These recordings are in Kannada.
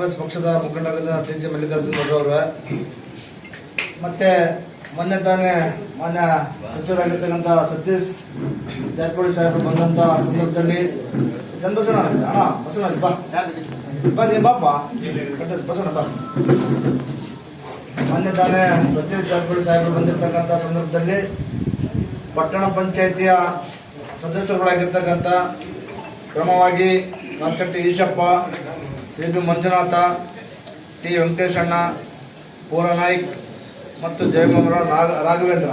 ಕಾಂಗ್ರೆಸ್ ಪಕ್ಷದ ಮುಖಂಡರಾದ ಟಿ ಜಿ ಮಲ್ಲಿಕಾರ್ಜುನ್ ಅವರು. ಮತ್ತೆ ಮೊನ್ನೆ ತಾನೇ ಮಾನ್ಯ ಸಚಿವರಾಗಿರ್ತಕ್ಕಂಥ ಸತೀಶ್ ಜಾರಕಿಹೊಳಿ ಸಾಹೇಬರು ಬಂದಂತ ಸಂದರ್ಭದಲ್ಲಿ ಚಂದ ಬಸವಣ್ಣ ಅಣ್ಣ, ಬಸವಣ್ಣ ಬಾ. ಬಾ ನೀ ಬಸವಣ್ಣ ಕಟ್ಟಸ್ ಬಸಣ್ಣ ಬಾ. ಮೊನ್ನೆ ತಾನೇ ಸತೀಶ್ ಜಾರಕಿಹೊಳಿ ಸಾಹೇಬರು ಬಂದಿರತಕ್ಕಂಥ ಸಂದರ್ಭದಲ್ಲಿ ಪಟ್ಟಣ ಪಂಚಾಯಿತಿಯ ಸದಸ್ಯರುಗಳಾಗಿರ್ತಕ್ಕಂಥ ಕ್ರಮವಾಗಿ Kalkatti Eshappa C B Manjunatha T Venkateshanna Poora Naik ಮತ್ತು ಜಯಮಮರ ನಾಗ ರಾಘವೇಂದ್ರ.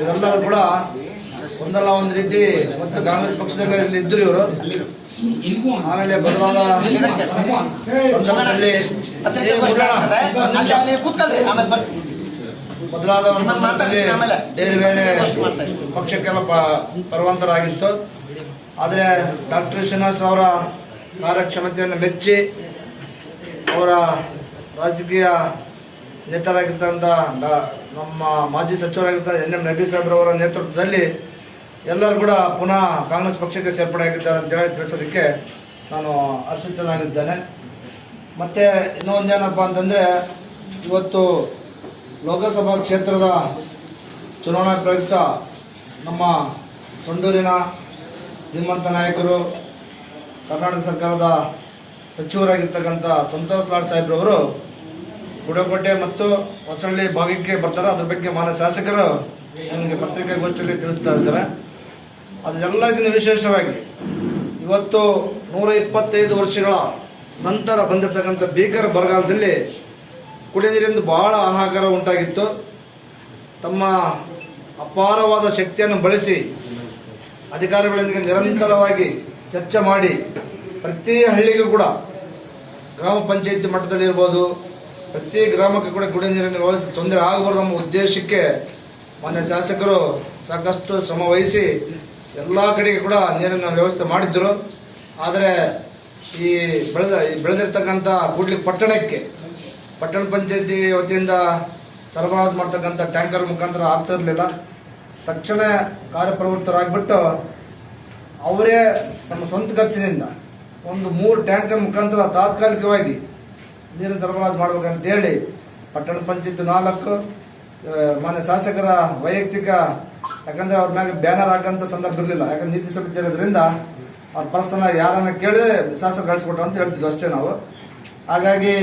ಇವರೆಲ್ಲರೂ ಕೂಡ ಒಂದಲ್ಲ ಒಂದು ರೀತಿ ಮತ್ತು ಕಾಂಗ್ರೆಸ್ ಪಕ್ಷದಲ್ಲಿ ಇಲ್ಲಿ ಇದ್ರು ಇವರು. ಆಮೇಲೆ ಬದಲಾದ ಸಂದರ್ಭದಲ್ಲಿ ಬದಲಾದ. ಬೇರೆ ಬೇರೆ. ಪಕ್ಷಕ್ಕೆಲ್ಲ ಬರುವಂತರಾಗಿತ್ತು ಪರವಂತರಾಗಿತ್ತು. ಆದರೆ ಡಾಕ್ಟರ್ ಶ್ರೀನಿವಾಸ್ ಅವರ ಕಾರ್ಯಕ್ಷಮತೆಯನ್ನು ಮೆಚ್ಚಿ ಅವರ ರಾಜಕೀಯ ನೇತರಾಗಿದ್ದಂಥ ನಮ್ಮ ಮಾಜಿ ಸಚಿವರಾಗಿದ್ದ ಎನ್ ಎಂ ನಬಿ ಸಾಹೇಬ್ರವರ ನೇತೃತ್ವದಲ್ಲಿ ಎಲ್ಲರೂ ಕೂಡ ಪುನಃ ಕಾಂಗ್ರೆಸ್ ಪಕ್ಷಕ್ಕೆ ಸೇರ್ಪಡೆಯಾಗಿದ್ದಾರೆ ಅಂತೇಳಿ ತಿಳಿಸೋದಕ್ಕೆ ನಾನು ಹರ್ಷಿತನಾಗಿದ್ದೇನೆ ಮತ್ತು ಇನ್ನೊಂದೇನಪ್ಪ ಅಂತಂದರೆ, ಇವತ್ತು ಲೋಕಸಭಾ ಕ್ಷೇತ್ರದ ಚುನಾವಣಾ ಪ್ರಯುಕ್ತ ನಮ್ಮ ಸಂಡೂರಿನ ಧೀಮಂತ ನಾಯಕರು, ಕರ್ನಾಟಕ ಸರ್ಕಾರದ ಸಚಿವರಾಗಿರ್ತಕ್ಕಂಥ ಸಂತೋಷ್ ಲಾಡ್ ಸಾಹೇಬ್ರವರು ಗುಡಕೋಟೆ ಮತ್ತು ಹೊಸಳ್ಳಿ ಭಾಗಕ್ಕೆ ಬರ್ತಾರೆ. ಅದ್ರ ಬಗ್ಗೆ ಮಾನ್ಯ ಶಾಸಕರು ನನಗೆ ಪತ್ರಿಕಾಗೋಷ್ಠಿಯಲ್ಲಿ ತಿಳಿಸ್ತಾ ಇದ್ದಾರೆ. ಅದೆಲ್ಲದಕ್ಕಿಂತ ವಿಶೇಷವಾಗಿ ಇವತ್ತು ನೂರ ಇಪ್ಪತ್ತೈದು ವರ್ಷಗಳ ನಂತರ ಬಂದಿರತಕ್ಕಂಥ ಭೀಕರ ಬರಗಾಲದಲ್ಲಿ ಕುಡಿಯ ಬಹಳ ಆಹಾಕಾರ ಉಂಟಾಗಿತ್ತು. ತಮ್ಮ ಅಪಾರವಾದ ಶಕ್ತಿಯನ್ನು ಬಳಸಿ ಅಧಿಕಾರಿಗಳೊಂದಿಗೆ ನಿರಂತರವಾಗಿ ಚರ್ಚೆ ಮಾಡಿ ಪ್ರತಿ ಹಳ್ಳಿಗೂ ಕೂಡ ಗ್ರಾಮ ಪಂಚಾಯತಿ ಮಟ್ಟದಲ್ಲಿ ಇರ್ಬೋದು, ಪ್ರತಿ ಗ್ರಾಮಕ್ಕೆ ಕೂಡ ಕುಡಿಯ ನೀರಿನ ವ್ಯವಸ್ಥೆ ತೊಂದರೆ ಆಗಬಾರ್ದು ನಮ್ಮ ಉದ್ದೇಶಕ್ಕೆ ಮಾನ್ಯ ಶಾಸಕರು ಸಾಕಷ್ಟು ಶ್ರಮ ವಹಿಸಿ ಎಲ್ಲ ಕಡೆಗೆ ಕೂಡ ನೀರಿನ ವ್ಯವಸ್ಥೆ ಮಾಡಿದ್ದರು ಆದರೆ ಈ ಬೆಳೆದ, ಈ ಬೆಳೆದಿರ್ತಕ್ಕಂಥ ಕೂಡ್ಲಿ ಪಟ್ಟಣಕ್ಕೆ, ಪಟ್ಟಣ ಪಂಚಾಯತಿ ವತಿಯಿಂದ ಸರಬರಾಜು ಮಾಡ್ತಕ್ಕಂಥ ಟ್ಯಾಂಕರ್ ಮುಖಾಂತರ ಆಗ್ತಾ ಇರಲಿಲ್ಲ. ತಕ್ಷಣ ಕಾರ್ಯಪ್ರವೃತ್ತರಾಗ್ಬಿಟ್ಟು ಅವರೇ ನಮ್ಮ ಸ್ವಂತ ಖರ್ಚಿನಿಂದ ಒಂದು ಮೂರು ಟ್ಯಾಂಕರ್ ಮುಖಾಂತರ ತಾತ್ಕಾಲಿಕವಾಗಿ ನೀರಿನ ಸರಬರಾಜು ಮಾಡ್ಬೇಕಂತೇಳಿ ಪಟ್ಟಣ ಪಂಚಾಯತ್ ನಾಲ್ಕು ಮಾನ್ಯ ಶಾಸಕರ ವೈಯಕ್ತಿಕ ಯಾಕಂದ್ರೆ ಅವ್ರ ಮ್ಯಾಗ ಬ್ಯಾನರ್ ಹಾಕಂತ ಸಂದರ್ಭ ಇರಲಿಲ್ಲ. ಯಾಕಂದ್ರೆ ನೀತಿ ಸಮಿತಿ ಇರೋದ್ರಿಂದ ಅವ್ರ ಪರ್ಸನ್ ಯಾರನ್ನ ಕೇಳಿದ್ರೆ ಶಾಸಕ ಕಳಿಸ್ಕೊಟ್ರು ಅಂತ ಹೇಳ್ತಿದ್ವಿ ಅಷ್ಟೇ ನಾವು. ಹಾಗಾಗಿ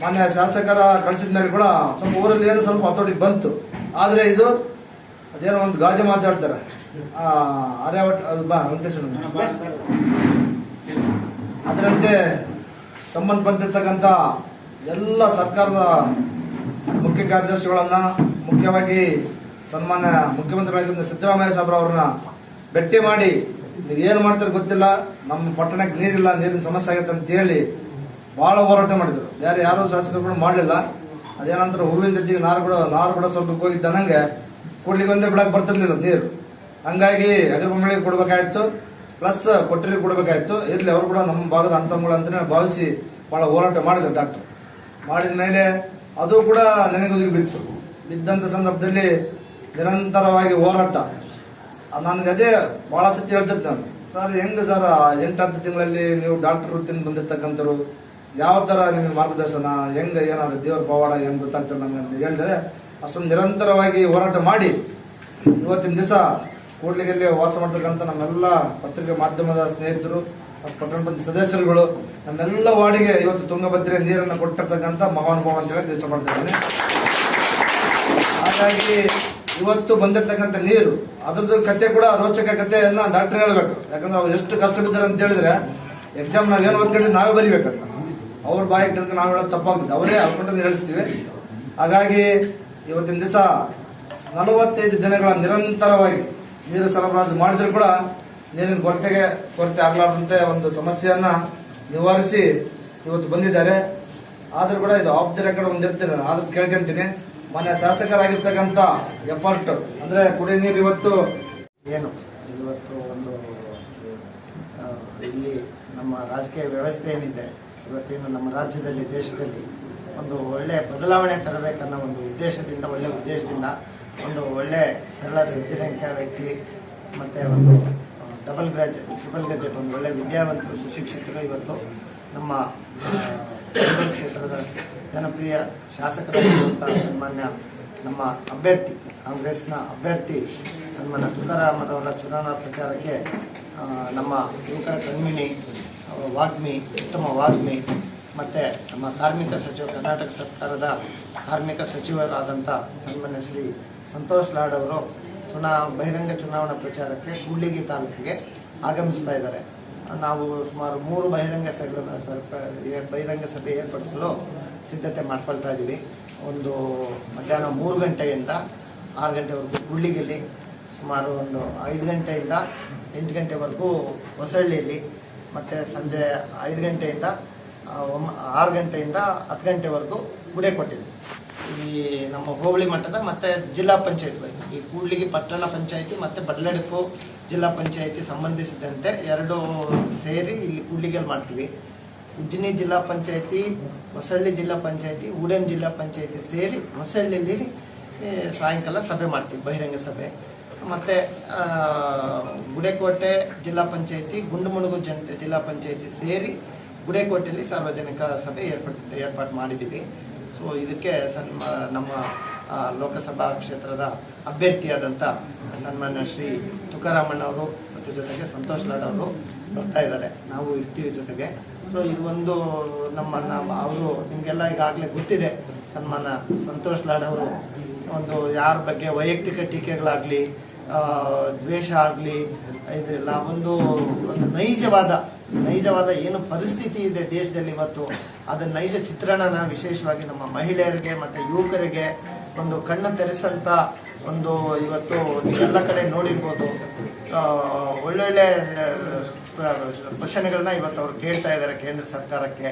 ಮಾನ್ಯ ಶಾಸಕರ ಕಳಿಸಿದ ಮೇಲೆ ಕೂಡ ಸ್ವಲ್ಪ ಊರಲ್ಲಿ ಏನು ಸ್ವಲ್ಪ ಹತೋಟಿಗೆ ಬಂತು. ಆದರೆ ಇದು ಅದೇನೋ ಒಂದು ಗಾದೆ ಮಾತಾಡ್ತಾರೆ. ಆ, ಆರ್ಯಾವಟ್ ಅದು ಬಾ ವೆಂಕಟೇಶ್ವರ. ಅದರಂತೆ ಸಂಬಂಧಪಟ್ಟಿರ್ತಕ್ಕಂಥ ಎಲ್ಲ ಸರ್ಕಾರದ ಮುಖ್ಯ ಕಾರ್ಯದರ್ಶಿಗಳನ್ನು, ಮುಖ್ಯವಾಗಿ ಸನ್ಮಾನ್ಯ ಮುಖ್ಯಮಂತ್ರಿಗಳಾಗಿದ್ದ ಸಿದ್ದರಾಮಯ್ಯ ಸಾಬ್ರ ಅವ್ರನ್ನ ಭೇಟಿ ಮಾಡಿ, ನೀವು ಏನು ಮಾಡ್ತಾರೆ ಗೊತ್ತಿಲ್ಲ, ನಮ್ಮ ಪಟ್ಟಣಕ್ಕೆ ನೀರಿಲ್ಲ, ನೀರಿನ ಸಮಸ್ಯೆ ಆಗುತ್ತೆ ಅಂತ ಹೇಳಿ ಭಾಳ ಹೋರಾಟ ಮಾಡಿದ್ರು. ಯಾರು ಯಾರು ಶಾಸಕರು ಕೂಡ ಮಾಡಲಿಲ್ಲ. ಅದೇನಂತರ ಹೂವಿನ ಜೊತೆಗೆ ನಾರು ಕೂಡ ನಾರು ಕೂಡ ಸ್ವಲ್ಪ ಹೋಗಿದ್ದ ನಂಗೆ ಕೊಡ್ಲಿಕ್ಕೆ ಒಂದೇ ಬಿಡಕ್ಕೆ ಬರ್ತಿರ್ಲಿಲ್ಲ ನೀರು. ಹಂಗಾಗಿ ಅಗರ್ಬೊಮ್ಮಳಿಗೆ ಕೊಡ್ಬೇಕಾಯ್ತು. ಪ್ಲಸ್ ಕೊಟ್ಟಿರಿ ಕೊಡಬೇಕಾಯ್ತು. ಇರಲಿ, ಅವರು ಕೂಡ ನಮ್ಮ ಭಾಗದ ಅಣ್ತಮ್ಮಗಳು ಅಂತಲೇ ಭಾವಿಸಿ ಭಾಳ ಹೋರಾಟ ಮಾಡಿದ್ರು ಡಾಕ್ಟರ್ ಮಾಡಿದ ಮೇಲೆ ಅದು ಕೂಡ ನೆನೆಗುದಿಗೆ ಬಿತ್ತು ಬಿದ್ದಂಥ ಸಂದರ್ಭದಲ್ಲಿ ನಿರಂತರವಾಗಿ ಹೋರಾಟ. ನನಗೆ ಅದೇ ಭಾಳ ಸತಿ ಹೇಳ್ತಿರ್ತೆ ನಾನು. ಸರ್, ಹೆಂಗೆ ಸರ್ ಹತ್ತು ತಿಂಗಳಲ್ಲಿ ನೀವು ಡಾಕ್ಟರ್ ವೃತ್ತಿಯಿಂದ ಬಂದಿರ್ತಕ್ಕಂಥವ್ರು, ಯಾವ ಥರ ನಿಮಗೆ ಮಾರ್ಗದರ್ಶನ, ಹೆಂಗೆ ಏನಾದ್ರು ದೇವರ ಪವಾಡ ಏನು ಗೊತ್ತಾಗ್ತದೆ ನಮಗೆ? ಅಂತ ಹೇಳಿದರೆ, ಅಷ್ಟೊಂದು ನಿರಂತರವಾಗಿ ಹೋರಾಟ ಮಾಡಿ, ಇವತ್ತಿನ ದಿವಸ ಕೂಡ್ಲಿಗೆಲ್ಲಿ ವಾಸ ಮಾಡ್ತಕ್ಕಂಥ ನಮ್ಮೆಲ್ಲ ಪತ್ರಿಕೆ ಮಾಧ್ಯಮದ ಸ್ನೇಹಿತರು, ಪಟ್ಟಣ ಪಂಚಾಯತ್ ಸದಸ್ಯರುಗಳು, ನಮ್ಮೆಲ್ಲ ವಾರ್ಡಿಗೆ ಇವತ್ತು ತುಂಗಭದ್ರೆ ನೀರನ್ನು ಕೊಟ್ಟಿರ್ತಕ್ಕಂಥ ಮಹಾನುಭಾವ ಅಂತ ಹೇಳಕ್ಕೆ ಇಷ್ಟಪಡ್ತಿದ್ದೇನೆ ಹಾಗಾಗಿ ಇವತ್ತು ಬಂದಿರತಕ್ಕಂಥ ನೀರು, ಅದ್ರದ್ದು ಕತೆ ಕೂಡ ರೋಚಕ ಕಥೆಯನ್ನ ಡಾಕ್ಟರ್ ಹೇಳಬೇಕು. ಯಾಕಂದ್ರೆ ಅವ್ರು ಎಷ್ಟು ಕಷ್ಟ ಬಿದ್ದಾರೆ ಅಂತ ಹೇಳಿದ್ರೆ ಎಕ್ಸಾಮ್ ನಾವು ಏನು ಓದ್ಕೊಂಡಿದ್ದು ನಾವೇ ಬರಿಬೇಕಂತ. ಅವ್ರ ಬಾಯಿಗೆ ತನಕ ನಾವು ಹೇಳೋದು ತಪ್ಪಾಗುತ್ತೆ. ಅವರೇ ಅನ್ಕೊಂಡು ಹೇಳಿಸ್ತೀವಿ. ಹಾಗಾಗಿ ಇವತ್ತಿನ ದಿವಸ ನಲವತ್ತೈದು ದಿನಗಳ ನಿರಂತರವಾಗಿ ನೀರು ಸರಬರಾಜು ಮಾಡಿದ್ರು ಕೂಡ ನೀರಿನ ಕೊರತೆಗೆ ಕೊರತೆ ಆಗಲಾರದಂತೆ ಒಂದು ಸಮಸ್ಯೆಯನ್ನ ನಿವಾರಿಸಿ ಇವತ್ತು ಬಂದಿದ್ದಾರೆ. ಆದ್ರೂ ಕೂಡ ಇದು ಆಫ್ ದಿ ರೆಕಾರ್ಡ್ ಒಂದಿರ್ತೇನೆ ಆದ್ರೂ ಕೇಳ್ಕೊಂತೀನಿ. ಮೊನ್ನೆ ಶಾಸಕರಾಗಿರ್ತಕ್ಕಂಥ ಎಫರ್ಟ್ ಅಂದ್ರೆ ಕುಡಿ ನೀರು ಇವತ್ತು ಏನು? ಇವತ್ತು ಒಂದು ಇಲ್ಲಿ ನಮ್ಮ ರಾಜಕೀಯ ವ್ಯವಸ್ಥೆ ಏನಿದೆ, ಇವತ್ತೇನು ನಮ್ಮ ರಾಜ್ಯದಲ್ಲಿ, ದೇಶದಲ್ಲಿ ಒಂದು ಒಳ್ಳೆ ಬದಲಾವಣೆ ತರಬೇಕನ್ನೋ ಒಂದು ಉದ್ದೇಶದಿಂದ, ಒಳ್ಳೆ ಉದ್ದೇಶದಿಂದ ಒಂದು ಒಳ್ಳೆ ಸರಳ ಸಜ್ಜನಿಕ ವ್ಯಕ್ತಿ ಮತ್ತು ಒಂದು ಡಬಲ್ ಗ್ರಾಜುಯೇಟ್ ಟ್ರಿಬಲ್ ಗ್ರಾಜುಯೇಟ್ ಒಂದು ಒಳ್ಳೆ ವಿದ್ಯಾವಂತರು, ಸುಶಿಕ್ಷಿತರು ಇವತ್ತು ನಮ್ಮ ಕ್ಷೇತ್ರದ ಜನಪ್ರಿಯ ಶಾಸಕರಾಗಿರುವಂಥ ಸನ್ಮಾನ್ಯ ನಮ್ಮ ಅಭ್ಯರ್ಥಿ, ಕಾಂಗ್ರೆಸ್ನ ಅಭ್ಯರ್ಥಿ ಸನ್ಮಾನ್ಯ ತುಕಾರಾಮರವರ ಚುನಾವಣಾ ಪ್ರಚಾರಕ್ಕೆ ನಮ್ಮ ಯುವಕರ ಕಣ್ಮಿಣಿ ವಾಗ್ಮಿ, ಉತ್ತಮ ವಾಗ್ಮಿ ಮತ್ತು ನಮ್ಮ ಕಾರ್ಮಿಕ ಸಚಿವ ಕರ್ನಾಟಕ ಸರ್ಕಾರದ ಕಾರ್ಮಿಕ ಸಚಿವರಾದಂಥ ಸನ್ಮಾನ್ಯ ಶ್ರೀ ಸಂತೋಷ್ ಲಾಡ್ ಅವರು ಚುನಾ, ಬಹಿರಂಗ ಚುನಾವಣಾ ಪ್ರಚಾರಕ್ಕೆ ಕೂಡ್ಲಿಗಿ ತಾಲೂಕಿಗೆ ಆಗಮಿಸ್ತಾ ಇದ್ದಾರೆ. ನಾವು ಸುಮಾರು ಮೂರು ಬಹಿರಂಗ ಸಭೆಗಳನ್ನು ಸ್ವಲ್ಪ ಬಹಿರಂಗ ಸಭೆ ಏರ್ಪಡಿಸಲು ಸಿದ್ಧತೆ ಮಾಡ್ಕೊಳ್ತಾ ಇದ್ದೀವಿ. ಒಂದು ಮಧ್ಯಾಹ್ನ ಮೂರು ಗಂಟೆಯಿಂದ ಆರು ಗಂಟೆವರೆಗೂ ಗುಳ್ಳಿಗೆಯಲ್ಲಿ ಸುಮಾರು ಒಂದು ಐದು ಗಂಟೆಯಿಂದ ಎಂಟು ಗಂಟೆವರೆಗೂ ಹೊಸಳ್ಳಿಯಲ್ಲಿ, ಮತ್ತು ಸಂಜೆ ಐದು ಗಂಟೆಯಿಂದ ಆರು ಗಂಟೆಯಿಂದ ಹತ್ತು ಗಂಟೆವರೆಗೂ ಗುಡೆ ಕೊಟ್ಟಿದ್ವಿ. ಈ ನಮ್ಮ ಹೋಬಳಿ ಮಟ್ಟದ ಮತ್ತು ಜಿಲ್ಲಾ ಪಂಚಾಯತ್ ವೈಸ್. ಈ ಕೂಡ್ಲಿಗಿ ಪಟ್ಟಣ ಪಂಚಾಯತಿ ಮತ್ತು ಬಡ್ಲಡಕು ಜಿಲ್ಲಾ ಪಂಚಾಯತಿ ಸಂಬಂಧಿಸಿದಂತೆ ಎರಡು ಸೇರಿ ಇಲ್ಲಿ ಕೂಡ್ಲಿಗೆಲ್ಲಿ ಮಾಡ್ತೀವಿ. ಉಜ್ಜಿನಿ ಜಿಲ್ಲಾ ಪಂಚಾಯತಿ, ಹೊಸಳ್ಳಿ ಜಿಲ್ಲಾ ಪಂಚಾಯತಿ ಉಡೇನ್ ಜಿಲ್ಲಾ ಪಂಚಾಯತಿ ಸೇರಿ ಹೊಸಳ್ಳಿಯಲ್ಲಿ ಸಾಯಂಕಾಲ ಸಭೆ ಮಾಡ್ತೀವಿ, ಬಹಿರಂಗ ಸಭೆ. ಮತ್ತು ಗುಡೇಕೋಟೆ ಜಿಲ್ಲಾ ಪಂಚಾಯತಿ, ಗುಂಡುಮುಣುಗು ಜನತೆ ಜಿಲ್ಲಾ ಪಂಚಾಯತಿ ಸೇರಿ ಗುಡೇಕೋಟೆಯಲ್ಲಿ ಸಾರ್ವಜನಿಕ ಸಭೆ ಏರ್ಪಟ್ಟು ಏರ್ಪಾಟ್ ಮಾಡಿದ್ದೀವಿ. ಸೊ ಇದಕ್ಕೆ ಸನ್ಮ, ನಮ್ಮ ಲೋಕಸಭಾ ಕ್ಷೇತ್ರದ ಅಭ್ಯರ್ಥಿಯಾದಂಥ ಸನ್ಮಾನ್ಯ ಶ್ರೀ ತುಕಾರಾಮಣ್ಣವರು ಮತ್ತು ಜೊತೆಗೆ ಸಂತೋಷ್ ಲಾಡ್ ಅವರು ಬರ್ತಾ ಇದ್ದಾರೆ. ನಾವು ಇರ್ತೀವಿ ಜೊತೆಗೆ. ಸೊ ಇದು ಒಂದು ನಮ್ಮ ನಮ್ಮ ಅವರು ನಿಮಗೆಲ್ಲ ಈಗಾಗಲೇ ಗೊತ್ತಿದೆ ಸನ್ಮಾನ ಸಂತೋಷ್ ಲಾಡ್ ಅವರು ಒಂದು ಯಾರ ಬಗ್ಗೆ ವೈಯಕ್ತಿಕ ಟೀಕೆಗಳಾಗಲಿ ದ್ವೇಷ ಆಗಲಿ, ಇದೆಲ್ಲ ಒಂದು ಒಂದು ನೈಜವಾದ ನೈಜವಾದ ಏನು ಪರಿಸ್ಥಿತಿ ಇದೆ ದೇಶದಲ್ಲಿ ಇವತ್ತು ಅದರ ನೈಜ ಚಿತ್ರಣನ ವಿಶೇಷವಾಗಿ ನಮ್ಮ ಮಹಿಳೆಯರಿಗೆ ಮತ್ತು ಯುವಕರಿಗೆ ಒಂದು ಕಣ್ಣು ತೆರೆಸಂತ ಒಂದು ಇವತ್ತು ಎಲ್ಲ ಕಡೆ ನೋಡಿರ್ಬೋದು. ಒಳ್ಳೊಳ್ಳೆ ಪ್ರ- ಪ್ರಶ್ನೆಗಳನ್ನ ಇವತ್ತು ಅವ್ರು ಕೇಳ್ತಾ ಇದ್ದಾರೆ ಕೇಂದ್ರ ಸರ್ಕಾರಕ್ಕೆ.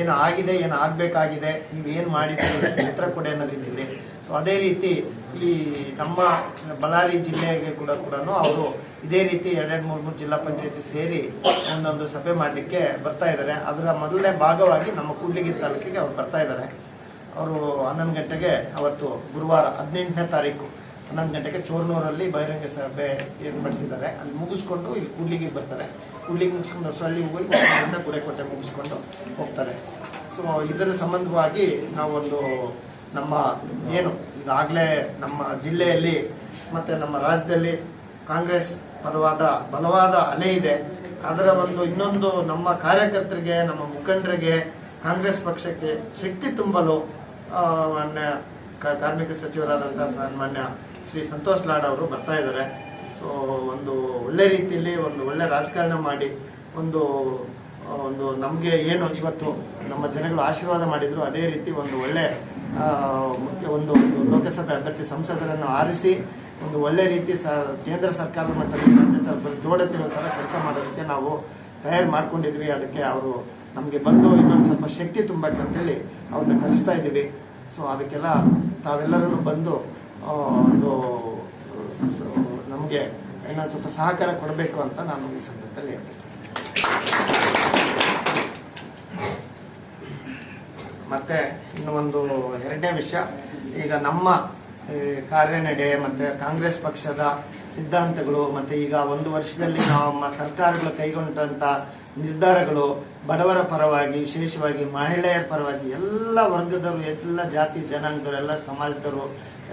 ಏನು ಆಗಿದೆ, ಏನು ಆಗಬೇಕಾಗಿದೆ, ನೀವು ಏನು ಮಾಡಿದ್ದೀರಿ ಉತ್ತರ ಕೊಡಿ ಸೊ ಅದೇ ರೀತಿ ಈ ನಮ್ಮ ಬಳ್ಳಾರಿ ಜಿಲ್ಲೆಗೆ ಕೂಡ ಕೂಡ ಅವರು ಇದೇ ರೀತಿ ಎರಡೆರಡು ಮೂರು ಮೂರು ಜಿಲ್ಲಾ ಪಂಚಾಯತಿ ಸೇರಿ ಒಂದೊಂದು ಸಭೆ ಮಾಡಲಿಕ್ಕೆ ಬರ್ತಾ ಇದ್ದಾರೆ. ಅದರ ಮೊದಲನೇ ಭಾಗವಾಗಿ ನಮ್ಮ ಕೂಡ್ಲಿಗಿ ತಾಲೂಕಿಗೆ ಅವರು ಬರ್ತಾ ಇದ್ದಾರೆ. ಅವರು ಹನ್ನೊಂದು ಗಂಟೆಗೆ ಅವತ್ತು ಗುರುವಾರ ಹದಿನೆಂಟನೇ ತಾರೀಕು ಹನ್ನೊಂದು ಗಂಟೆಗೆ ಚೋರ್ನೂರಲ್ಲಿ ಬಹಿರಂಗ ಸಭೆ ಏರ್ಪಡಿಸಿದ್ದಾರೆ. ಅಲ್ಲಿ ಮುಗಿಸ್ಕೊಂಡು ಇಲ್ಲಿ ಕೂಡ್ಲಿಗಿಗೆ ಬರ್ತಾರೆ. ಕೂಡ್ಲಿಗೆ ಮುಗಿಸ್ಕೊಂಡು ಸೊಳ್ಳಿ ಹೋಗಿ ಕುರೆಕೋಟೆ ಮುಗಿಸ್ಕೊಂಡು ಹೋಗ್ತಾರೆ. ಸೊ ಇದರ ಸಂಬಂಧವಾಗಿ ನಾವೊಂದು ನಮ್ಮ ಏನು, ಈಗಾಗಲೇ ನಮ್ಮ ಜಿಲ್ಲೆಯಲ್ಲಿ ಮತ್ತು ನಮ್ಮ ರಾಜ್ಯದಲ್ಲಿ ಕಾಂಗ್ರೆಸ್ ಪರವಾದ ಬಲವಾದ ಅಲೆ ಇದೆ. ಅದರ ಒಂದು ಇನ್ನೊಂದು ನಮ್ಮ ಕಾರ್ಯಕರ್ತರಿಗೆ, ನಮ್ಮ ಮುಖಂಡರಿಗೆ ಕಾಂಗ್ರೆಸ್ ಪಕ್ಷಕ್ಕೆ ಶಕ್ತಿ ತುಂಬಲು ಮಾನ್ಯ ಕಾರ್ಮಿಕ ಸಚಿವರಾದಂಥ ಸನ್ಮಾನ್ಯ ಶ್ರೀ ಸಂತೋಷ್ ಲಾಡ್ ಅವರು ಬರ್ತಾ ಇದ್ದಾರೆ. ಸೊ ಒಂದು ಒಳ್ಳೆ ರೀತಿಯಲ್ಲಿ ಒಂದು ಒಳ್ಳೆ ರಾಜಕಾರಣ ಮಾಡಿ, ಒಂದು ಒಂದು ನಮಗೆ ಏನು ಇವತ್ತು ನಮ್ಮ ಜನಗಳು ಆಶೀರ್ವಾದ ಮಾಡಿದ್ರು, ಅದೇ ರೀತಿ ಒಂದು ಒಳ್ಳೆ ಮುಖ್ಯ ಒಂದು ಲೋಕಸಭೆ ಅಭ್ಯರ್ಥಿ ಸಂಸದರನ್ನು ಆರಿಸಿ ಒಂದು ಒಳ್ಳೆ ರೀತಿ ಕೇಂದ್ರ ಸರ್ಕಾರದ ಮಟ್ಟದಲ್ಲಿ ರಾಜ್ಯ ಸರ್ಕಾರ ಜೋಡತಿರೋ ಥರ ಕೆಲಸ ಮಾಡೋದಕ್ಕೆ ನಾವು ತಯಾರು ಮಾಡ್ಕೊಂಡಿದ್ವಿ. ಅದಕ್ಕೆ ಅವರು ನಮಗೆ ಬಂದು ಇನ್ನೊಂದು ಸ್ವಲ್ಪ ಶಕ್ತಿ ತುಂಬಬೇಕಂತೇಳಿ ಅವ್ರನ್ನ ಕರೆಸ್ತಾ ಇದ್ದೀವಿ. ಸೊ ಅದಕ್ಕೆಲ್ಲ ತಾವೆಲ್ಲರೂ ಬಂದು ಒಂದು ನಮಗೆ ಇನ್ನೊಂದು ಸ್ವಲ್ಪ ಸಹಕಾರ ಕೊಡಬೇಕು ಅಂತ ನಾನು ಈ ಸಂದರ್ಭದಲ್ಲಿ ಹೇಳ್ತೀನಿ. ಮತ್ತೆ ಇನ್ನು ಒಂದು ಎರಡನೇ ವಿಷಯ, ಈಗ ನಮ್ಮ ಕಾರ್ಯನಡೆ ಮತ್ತೆ ಕಾಂಗ್ರೆಸ್ ಪಕ್ಷದ ಸಿದ್ಧಾಂತಗಳು ಮತ್ತೆ ಈಗ ಒಂದು ವರ್ಷದಲ್ಲಿ ನಮ್ಮ ಸರ್ಕಾರಗಳು ಕೈಗೊಂಡಂತ ನಿರ್ಧಾರಗಳು ಬಡವರ ಪರವಾಗಿ, ವಿಶೇಷವಾಗಿ ಮಹಿಳೆಯರ ಪರವಾಗಿ ಎಲ್ಲ ವರ್ಗದವರು, ಎಲ್ಲ ಜಾತಿ ಜನಾಂಗದವರು, ಎಲ್ಲ ಸಮಾಜದವರು,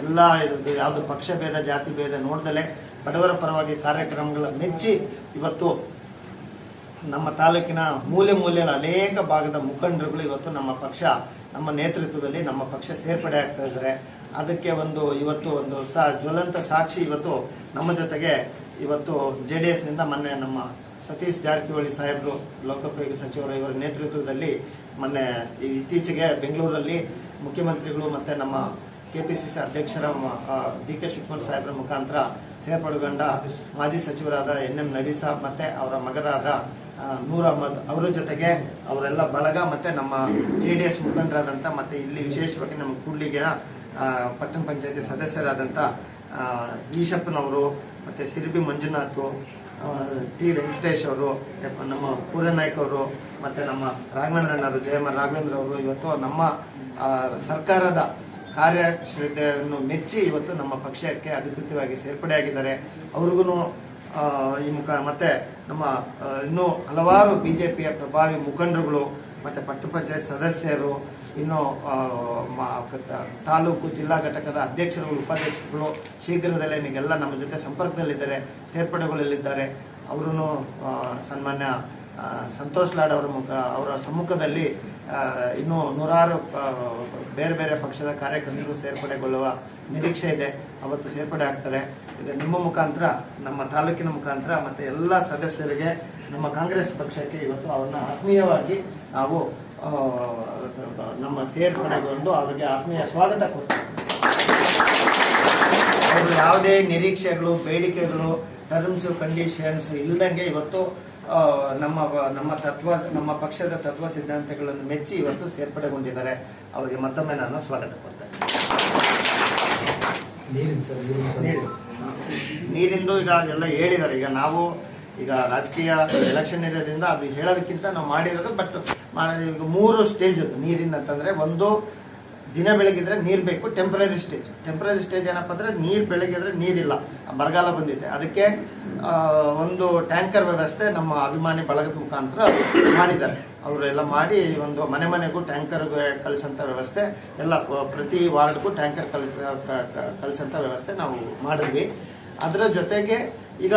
ಎಲ್ಲ ಇದ್ರದ್ದು ಯಾವುದು ಪಕ್ಷ ಭೇದ, ಜಾತಿ ಭೇದ ನೋಡ್ದಲೆ ಬಡವರ ಪರವಾಗಿ ಕಾರ್ಯಕ್ರಮಗಳ ಮೆಚ್ಚಿ ಇವತ್ತು ನಮ್ಮ ತಾಲೂಕಿನ ಮೂಲೆ ಮೂಲೆಯಲ್ಲಿ ಅನೇಕ ಭಾಗದ ಮುಖಂಡರುಗಳು ಇವತ್ತು ನಮ್ಮ ಪಕ್ಷ, ನಮ್ಮ ನೇತೃತ್ವದಲ್ಲಿ ನಮ್ಮ ಪಕ್ಷ ಸೇರ್ಪಡೆ ಆಗ್ತಾ ಇದ್ದಾರೆ. ಅದಕ್ಕೆ ಒಂದು ಇವತ್ತು ಒಂದು ಸಾ ಜ್ವಲಂತ ಸಾಕ್ಷಿ ಇವತ್ತು ನಮ್ಮ ಜೊತೆಗೆ ಇವತ್ತು ಜೆ ಡಿ ಎಸ್ನಿಂದ ಮೊನ್ನೆ ನಮ್ಮ ಸತೀಶ್ ಜಾರಕಿಹೊಳಿ ಸಾಹೇಬರು, ಲೋಕೋಪಯೋಗಿ ಸಚಿವರು ಇವರ ನೇತೃತ್ವದಲ್ಲಿ ಮೊನ್ನೆ ಇತ್ತೀಚೆಗೆ ಬೆಂಗಳೂರಲ್ಲಿ ಮುಖ್ಯಮಂತ್ರಿಗಳು ಮತ್ತು ನಮ್ಮ ಕೆ ಅಧ್ಯಕ್ಷರ ಡಿ ಕೆ ಶಿವಕುಮಾರ್ ಸಾಹೇಬರ ಮುಖಾಂತರ ಸೇರ್ಪಡೆಗೊಂಡ ಮಾಜಿ ಸಚಿವರಾದ ಎನ್ ಎಂ ನಬಿ ಸಾಬ್ ಮತ್ತೆ ಅವರ ಮಗರಾದ ನೂರ್ ಅಹಮದ್ ಅವರ ಜೊತೆಗೆ ಅವರೆಲ್ಲ ಬಳಗ ಮತ್ತೆ ನಮ್ಮ ಜೆ ಡಿ ಎಸ್ ಮುಖಂಡರಾದಂಥ ಮತ್ತೆ ಇಲ್ಲಿ ವಿಶೇಷವಾಗಿ ನಮ್ಮ ಕೂಡ್ಲಿಗಿನ ಪಟ್ಟಣ ಪಂಚಾಯತಿ ಸದಸ್ಯರಾದಂಥ ಈಶಪ್ಪನವರು ಮತ್ತೆ ಸಿರಿಬಿ ಮಂಜುನಾಥ್ ಟಿ ವೆಂಕಟೇಶ್ ಅವರು, ನಮ್ಮ ಪೂರ್ಯನಾಯ್ಕ ಅವರು ಮತ್ತೆ ನಮ್ಮ ರಾಘವೇಂದ್ರಣ್ಣವರು ಜಯಮ್ಮ ರಾಘವೇಂದ್ರ ಅವರು ಇವತ್ತು ನಮ್ಮ ಸರ್ಕಾರದ ಕಾರ್ಯಶ್ರದ್ಧೆಯನ್ನು ಮೆಚ್ಚಿ ಇವತ್ತು ನಮ್ಮ ಪಕ್ಷಕ್ಕೆ ಅಧಿಕೃತವಾಗಿ ಸೇರ್ಪಡೆಯಾಗಿದ್ದಾರೆ ಅವ್ರಿಗೂ ಈ ಮುಖ, ಮತ್ತೆ ನಮ್ಮ ಇನ್ನು ಹಲವಾರು ಬಿಜೆಪಿಯ ಪ್ರಭಾವಿ ಮುಖಂಡರುಗಳು, ಮತ್ತು ಪಟ್ಟ ಪಂಚಾಯತ್ ಸದಸ್ಯರು, ಇನ್ನು ತಾಲೂಕು ಜಿಲ್ಲಾ ಘಟಕದ ಅಧ್ಯಕ್ಷರುಗಳು ಉಪಾಧ್ಯಕ್ಷರುಗಳು ಶೀಘ್ರದಲ್ಲೇ ನಿಮಗೆಲ್ಲ ನಮ್ಮ ಜೊತೆ ಸಂಪರ್ಕದಲ್ಲಿದ್ದಾರೆ ಸೇರ್ಪಡೆಗಳಲ್ಲಿದ್ದಾರೆ ಅವರೂ ಸನ್ಮಾನ್ಯ ಸಂತೋಷ್ ಲಾಡ್ ಅವರ ಮುಖ, ಅವರ ಸಮ್ಮುಖದಲ್ಲಿ ಇನ್ನೂ ನೂರಾರು ಬೇರೆ ಬೇರೆ ಪಕ್ಷದ ಕಾರ್ಯಕರ್ತರು ಸೇರ್ಪಡೆಗೊಳ್ಳುವ ನಿರೀಕ್ಷೆ ಇದೆ. ಅವತ್ತು ಸೇರ್ಪಡೆ ಆಗ್ತಾರೆ. ಇದು ನಿಮ್ಮ ಮುಖಾಂತರ, ನಮ್ಮ ತಾಲೂಕಿನ ಮುಖಾಂತರ, ಮತ್ತು ಎಲ್ಲ ಸದಸ್ಯರಿಗೆ ನಮ್ಮ ಕಾಂಗ್ರೆಸ್ ಪಕ್ಷಕ್ಕೆ ಇವತ್ತು ಅವ್ರನ್ನ ಆತ್ಮೀಯವಾಗಿ ನಾವು ನಮ್ಮ ಸೇರ್ಪಡೆಗೊಂಡು ಅವರಿಗೆ ಆತ್ಮೀಯ ಸ್ವಾಗತ ಕೊಡ್ತೀವಿ. ಅವರು ಯಾವುದೇ ನಿರೀಕ್ಷೆಗಳು, ಬೇಡಿಕೆಗಳು ಟರ್ಮ್ಸ್ ಕಂಡೀಷನ್ಸ್ ಇಲ್ದಂಗೆ ಇವತ್ತು ನಮ್ಮ ನಮ್ಮ ತತ್ವ ನಮ್ಮ ಪಕ್ಷದ ತತ್ವ ಸಿದ್ಧಾಂತಗಳನ್ನು ಮೆಚ್ಚಿ ಇವತ್ತು ಸೇರ್ಪಡೆಗೊಂಡಿದ್ದಾರೆ. ಅವರಿಗೆ ಮತ್ತೊಮ್ಮೆ ನಾನು ಸ್ವಾಗತ ಕೊಡ್ತೇನೆ. ನೀರು ನೀರಿಂದು ಈಗ ಎಲ್ಲ ಹೇಳಿದ್ದಾರೆ. ಈಗ ನಾವು ಈಗ ರಾಜಕೀಯ ಎಲೆಕ್ಷನ್ ಇರೋದ್ರಿಂದ ಅದು ಹೇಳೋದಕ್ಕಿಂತ ನಾವು ಮಾಡಿರೋದು ಬಟ್ ಈಗ ಮೂರು ಸ್ಟೇಜ್ ಅದು ನೀರಿನ ಅಂತಂದ್ರೆ ಒಂದು ದಿನ ಬೆಳಗಿದ್ರೆ ನೀರು ಬೇಕು ಟೆಂಪ್ರರಿ ಸ್ಟೇಜ್ ಟೆಂಪ್ರರಿ ಸ್ಟೇಜ್ ಏನಪ್ಪ ಅಂದರೆ ನೀರು ಬೆಳಗಿದ್ರೆ ನೀರಿಲ್ಲ. ಬರಗಾಲ ಬಂದಿದೆ. ಅದಕ್ಕೆ ಒಂದು ಟ್ಯಾಂಕರ್ ವ್ಯವಸ್ಥೆ ನಮ್ಮ ಅಭಿಮಾನಿ ಬಳಗದ ಮುಖಾಂತರ ಮಾಡಿದ್ದಾರೆ. ಅವರೆಲ್ಲ ಮಾಡಿ ಒಂದು ಮನೆ ಮನೆಗೂ ಟ್ಯಾಂಕರ್ಗೆ ಕಳಿಸೋಂಥ ವ್ಯವಸ್ಥೆ, ಎಲ್ಲ ಪ್ರತಿ ವಾರ್ಡ್ಗೂ ಟ್ಯಾಂಕರ್ ಕಳಿಸ ಕಳಿಸೋಂಥ ವ್ಯವಸ್ಥೆ ನಾವು ಮಾಡಿದ್ವಿ. ಅದರ ಜೊತೆಗೆ ಈಗ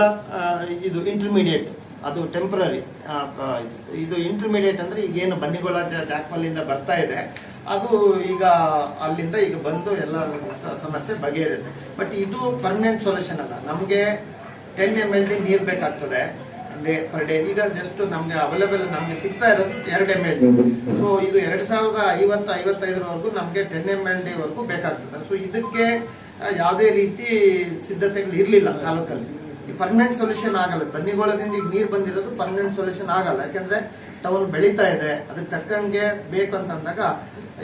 ಇದು ಇಂಟರ್ಮೀಡಿಯೇಟ್ ಅದು ಟೆಂಪ್ರರಿ ಇದು ಇಂಟರ್ಮೀಡಿಯೇಟ್ ಅಂದ್ರೆ ಈಗೇನು ಬನ್ನಿಗೊಳ ಜಾಕ್ಮಲ್ಲಿಂದ ಬರ್ತಾ ಇದೆ. ಅದು ಈಗ ಅಲ್ಲಿಂದ ಈಗ ಬಂದು ಎಲ್ಲ ಸಮಸ್ಯೆ ಬಗೆಹರುತ್ತೆ ಬಟ್ ಇದು ಪರ್ಮನೆಂಟ್ ಸೊಲ್ಯೂಷನ್ ಅಲ್ಲ. ನಮಗೆ ಟೆನ್ ಎಂ ಎಲ್ ಡಿ ನೀರು ಬೇಕಾಗ್ತದೆ ಡೇ ಪರ್ ಡೇ ಈಗ ಜಸ್ಟ್ ನಮಗೆ ಅವೈಲೇಬಲ್ ನಮಗೆ ಸಿಗ್ತಾ ಇರೋದು ಎರಡು ಎಂ ಎಲ್ ಡಿ ಸೊ ಇದು ಎರಡು ಸಾವಿರದ ಐವತ್ತು, ಐವತ್ತೈದರವರೆಗೂ ನಮಗೆ ಟೆನ್ ಎಂ ಎಲ್ ಡಿ ವರೆಗೂ ಬೇಕಾಗ್ತದೆ. ಸೊ ಇದಕ್ಕೆ ಯಾವುದೇ ರೀತಿ ಸಿದ್ಧತೆಗಳು ಇರಲಿಲ್ಲ ತಾಲೂಕಲ್ಲಿ. ಈ ಪರ್ಮನೆಂಟ್ ಸೊಲ್ಯೂಷನ್ ಆಗಲ್ಲ. ಬನ್ನಿಗೋಳದಿಂದ ಈಗ ನೀರು ಬಂದಿರೋದು ಪರ್ಮನೆಂಟ್ ಸೊಲ್ಯೂಷನ್ ಆಗಲ್ಲ. ಯಾಕೆಂದ್ರೆ ಟೌನ್ ಬೆಳೀತಾ ಇದೆ. ಅದಕ್ಕೆ ತಕ್ಕಂಗೆ ಬೇಕು ಅಂತಂದಾಗ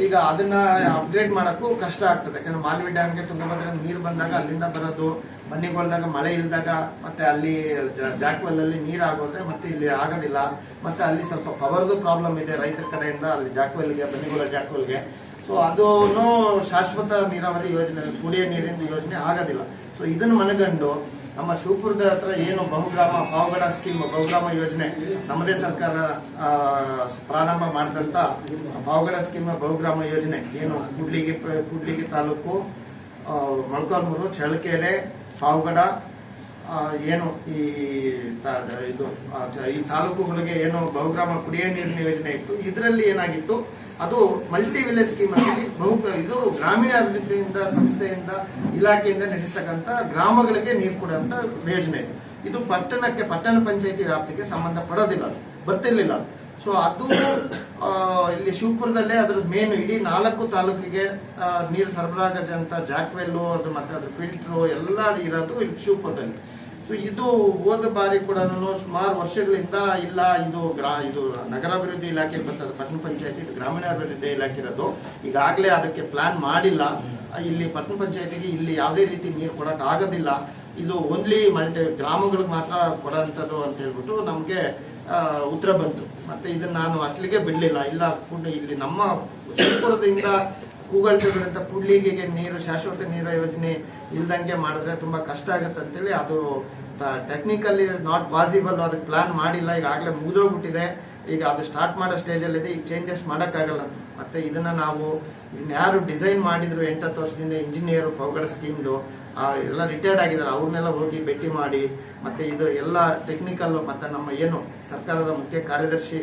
ಈಗ ಅದನ್ನ ಅಪ್ಗ್ರೇಡ್ ಮಾಡೋಕ್ಕೂ ಕಷ್ಟ ಆಗ್ತದೆ. ಯಾಕಂದ್ರೆ ಮಾಲ್ವಿ ಡ್ಯಾಮ್ಗೆ ತುಂಗಭದ್ರ ನೀರು ಬಂದಾಗ ಅಲ್ಲಿಂದ ಬರೋದು ಬನ್ನಿಗೋಳದಾಗ ಮಳೆ ಇಲ್ದಾಗ ಮತ್ತೆ ಅಲ್ಲಿ ಜಾಕ್ವೆಲ್ಲಲ್ಲಿ ನೀರು ಆಗೋದ್ರೆ ಮತ್ತೆ ಇಲ್ಲಿ ಆಗೋದಿಲ್ಲ. ಮತ್ತೆ ಅಲ್ಲಿ ಸ್ವಲ್ಪ ಪವರ್ದು ಪ್ರಾಬ್ಲಮ್ ಇದೆ ರೈತರ ಕಡೆಯಿಂದ ಅಲ್ಲಿ ಜಾಕ್ವೆಲ್ಗೆ, ಬನ್ನಿಗೋಳ ಜಾಕ್ವೆಲ್ಗೆ. ಸೊ ಅದೂ ಶಾಶ್ವತ ನೀರಾವರಿ ಯೋಜನೆ, ಕುಡಿಯೋ ನೀರಿನ ಯೋಜನೆ ಆಗೋದಿಲ್ಲ. ಸೊ ಇದನ್ನು ಮನಗಂಡು ನಮ್ಮ ಶಿವಪುರದ ಹತ್ರ ಏನು ಬಹುಗ್ರಾಮ, ಪಾವಗಡ ಸ್ಕೀಮ್ ಬಹುಗ್ರಾಮ ಯೋಜನೆ ನಮ್ಮದೇ ಸರ್ಕಾರ ಪ್ರಾರಂಭ ಮಾಡಿದಂಥ ಪಾವಗಡ ಸ್ಕೀಮ್ ಬಹುಗ್ರಾಮ ಯೋಜನೆ ಏನು ಕೂಡ್ಲಿಗಿ ಕೂಡ್ಲಿಗಿ ತಾಲೂಕು ಮೊಳಕಾಲ್ಮೂರು, ಚಳ್ಳಕೆರೆ, ಪಾವಗಡ ಏನು ಈ ಇದು ಈ ತಾಲೂಕುಗಳಿಗೆ ಏನು ಬಹುಗ್ರಾಮ ಕುಡಿಯೋ ನೀರಿನ ಯೋಜನೆ ಇತ್ತು. ಇದರಲ್ಲಿ ಏನಾಗಿತ್ತು? ಅದು ಮಲ್ಟಿ ವಿಲೇಜ್ ಸ್ಕೀಮ್ ಅಲ್ಲಿ ಬಹು ಇದು ಗ್ರಾಮೀಣ ಅಭಿವೃದ್ಧಿಯಿಂದ ಸಂಸ್ಥೆಯಿಂದ, ಇಲಾಖೆಯಿಂದ ನಡೆಸ್ತಕ್ಕಂಥ ಗ್ರಾಮಗಳಿಗೆ ನೀರು ಕೊಡುವಂತ ಯೋಜನೆ ಇದೆ. ಇದು ಪಟ್ಟಣಕ್ಕೆ, ಪಟ್ಟಣ ಪಂಚಾಯತಿ ವ್ಯಾಪ್ತಿಗೆ ಸಂಬಂಧ ಪಡೋದಿಲ್ಲ ಬರ್ತಿರ್ಲಿಲ್ಲ ಸೊ ಅದು ಇಲ್ಲಿ ಶಿವಪುರದಲ್ಲೇ ಅದ್ರ ಮೇನ್ ಇಡೀ ನಾಲ್ಕು ತಾಲೂಕಿಗೆ ನೀರು ಸರಬರಾಜಂತ ಜಾಕ್ವೆಲ್ಲು ಅದು ಮತ್ತೆ ಅದ್ರ ಫಿಲ್ಟ್ರು ಎಲ್ಲ ಇರೋದು ಇಲ್ಲಿ ಶಿವಪುರದಲ್ಲಿ. ಸೊ ಇದು ಹೋದ ಬಾರಿ ಕೂಡ ಸುಮಾರು ವರ್ಷಗಳಿಂದ ಇಲ್ಲ, ಇದು ಗ್ರಾ, ಇದು ನಗರಾಭಿವೃದ್ಧಿ ಇಲಾಖೆ ಬರ್ತದೆ ಪಟ್ಟಣ ಪಂಚಾಯತಿ, ಇದು ಗ್ರಾಮೀಣಾಭಿವೃದ್ಧಿ ಇಲಾಖೆ ಇರೋದು ಈಗಾಗಲೇ ಅದಕ್ಕೆ ಪ್ಲಾನ್ ಮಾಡಿಲ್ಲ. ಇಲ್ಲಿ ಪಟ್ಟಣ ಪಂಚಾಯತಿಗೆ ಇಲ್ಲಿ ಯಾವುದೇ ರೀತಿ ನೀರು ಕೊಡಕ್ಕೆ ಆಗೋದಿಲ್ಲ. ಇದು ಓನ್ಲಿ ಮಲ್ಟಿ, ಗ್ರಾಮಗಳಿಗೆ ಮಾತ್ರ ಕೊಡೋಂಥದ್ದು ಅಂತ ಹೇಳ್ಬಿಟ್ಟು ನಮಗೆ ಉತ್ತರ ಬಂತು. ಮತ್ತೆ ಇದನ್ನು ನಾನು ಅಟ್ಲಿಗೆ ಬಿಡಲಿಲ್ಲ. ಇಲ್ಲ ಇಲ್ಲಿ ನಮ್ಮ ಶಿವಪುರದಿಂದ ಕೂಗಳ್ತಿದ್ರಂತ ಕೂಡ್ಲಿಗೆ ನೀರು, ಶಾಶ್ವತ ನೀರು ಯೋಜನೆ ಇಲ್ದಂಗೆ ಮಾಡಿದ್ರೆ ತುಂಬಾ ಕಷ್ಟ ಆಗುತ್ತೆ ಅಂತೇಳಿ ಅದು ಟೆಕ್ನಿಕಲಿ ನಾಟ್ ಪಾಸಿಬಲ್ ಅದಕ್ಕೆ ಪ್ಲಾನ್ ಮಾಡಿಲ್ಲ ಈಗಾಗಲೇ ಮುಗಿದೋಗ್ಬಿಟ್ಟಿದೆ. ಈಗ ಅದು ಸ್ಟಾರ್ಟ್ ಮಾಡೋ ಸ್ಟೇಜಲ್ಲಿದೆ ಈಗ ಚೇಂಜಸ್ ಮಾಡೋಕ್ಕಾಗಲ್ಲ. ಮತ್ತೆ ಇದನ್ನ ನಾವು ಇನ್ಯಾರು ಯಾರು ಡಿಸೈನ್ ಮಾಡಿದ್ರು ಎಂಟತ್ತು ವರ್ಷದಿಂದ ಇಂಜಿನಿಯರ್ ಪೌಗಡ ಸ್ಕೀಮ್ದು ಎಲ್ಲ ರಿಟೈರ್ಡ್ ಆಗಿದ್ದಾರೆ. ಅವ್ರನ್ನೆಲ್ಲ ಹೋಗಿ ಭೇಟಿ ಮಾಡಿ, ಮತ್ತೆ ಇದು ಎಲ್ಲ ಟೆಕ್ನಿಕಲ್ ಮತ್ತೆ ನಮ್ಮ ಏನು ಸರ್ಕಾರದ ಮುಖ್ಯ ಕಾರ್ಯದರ್ಶಿ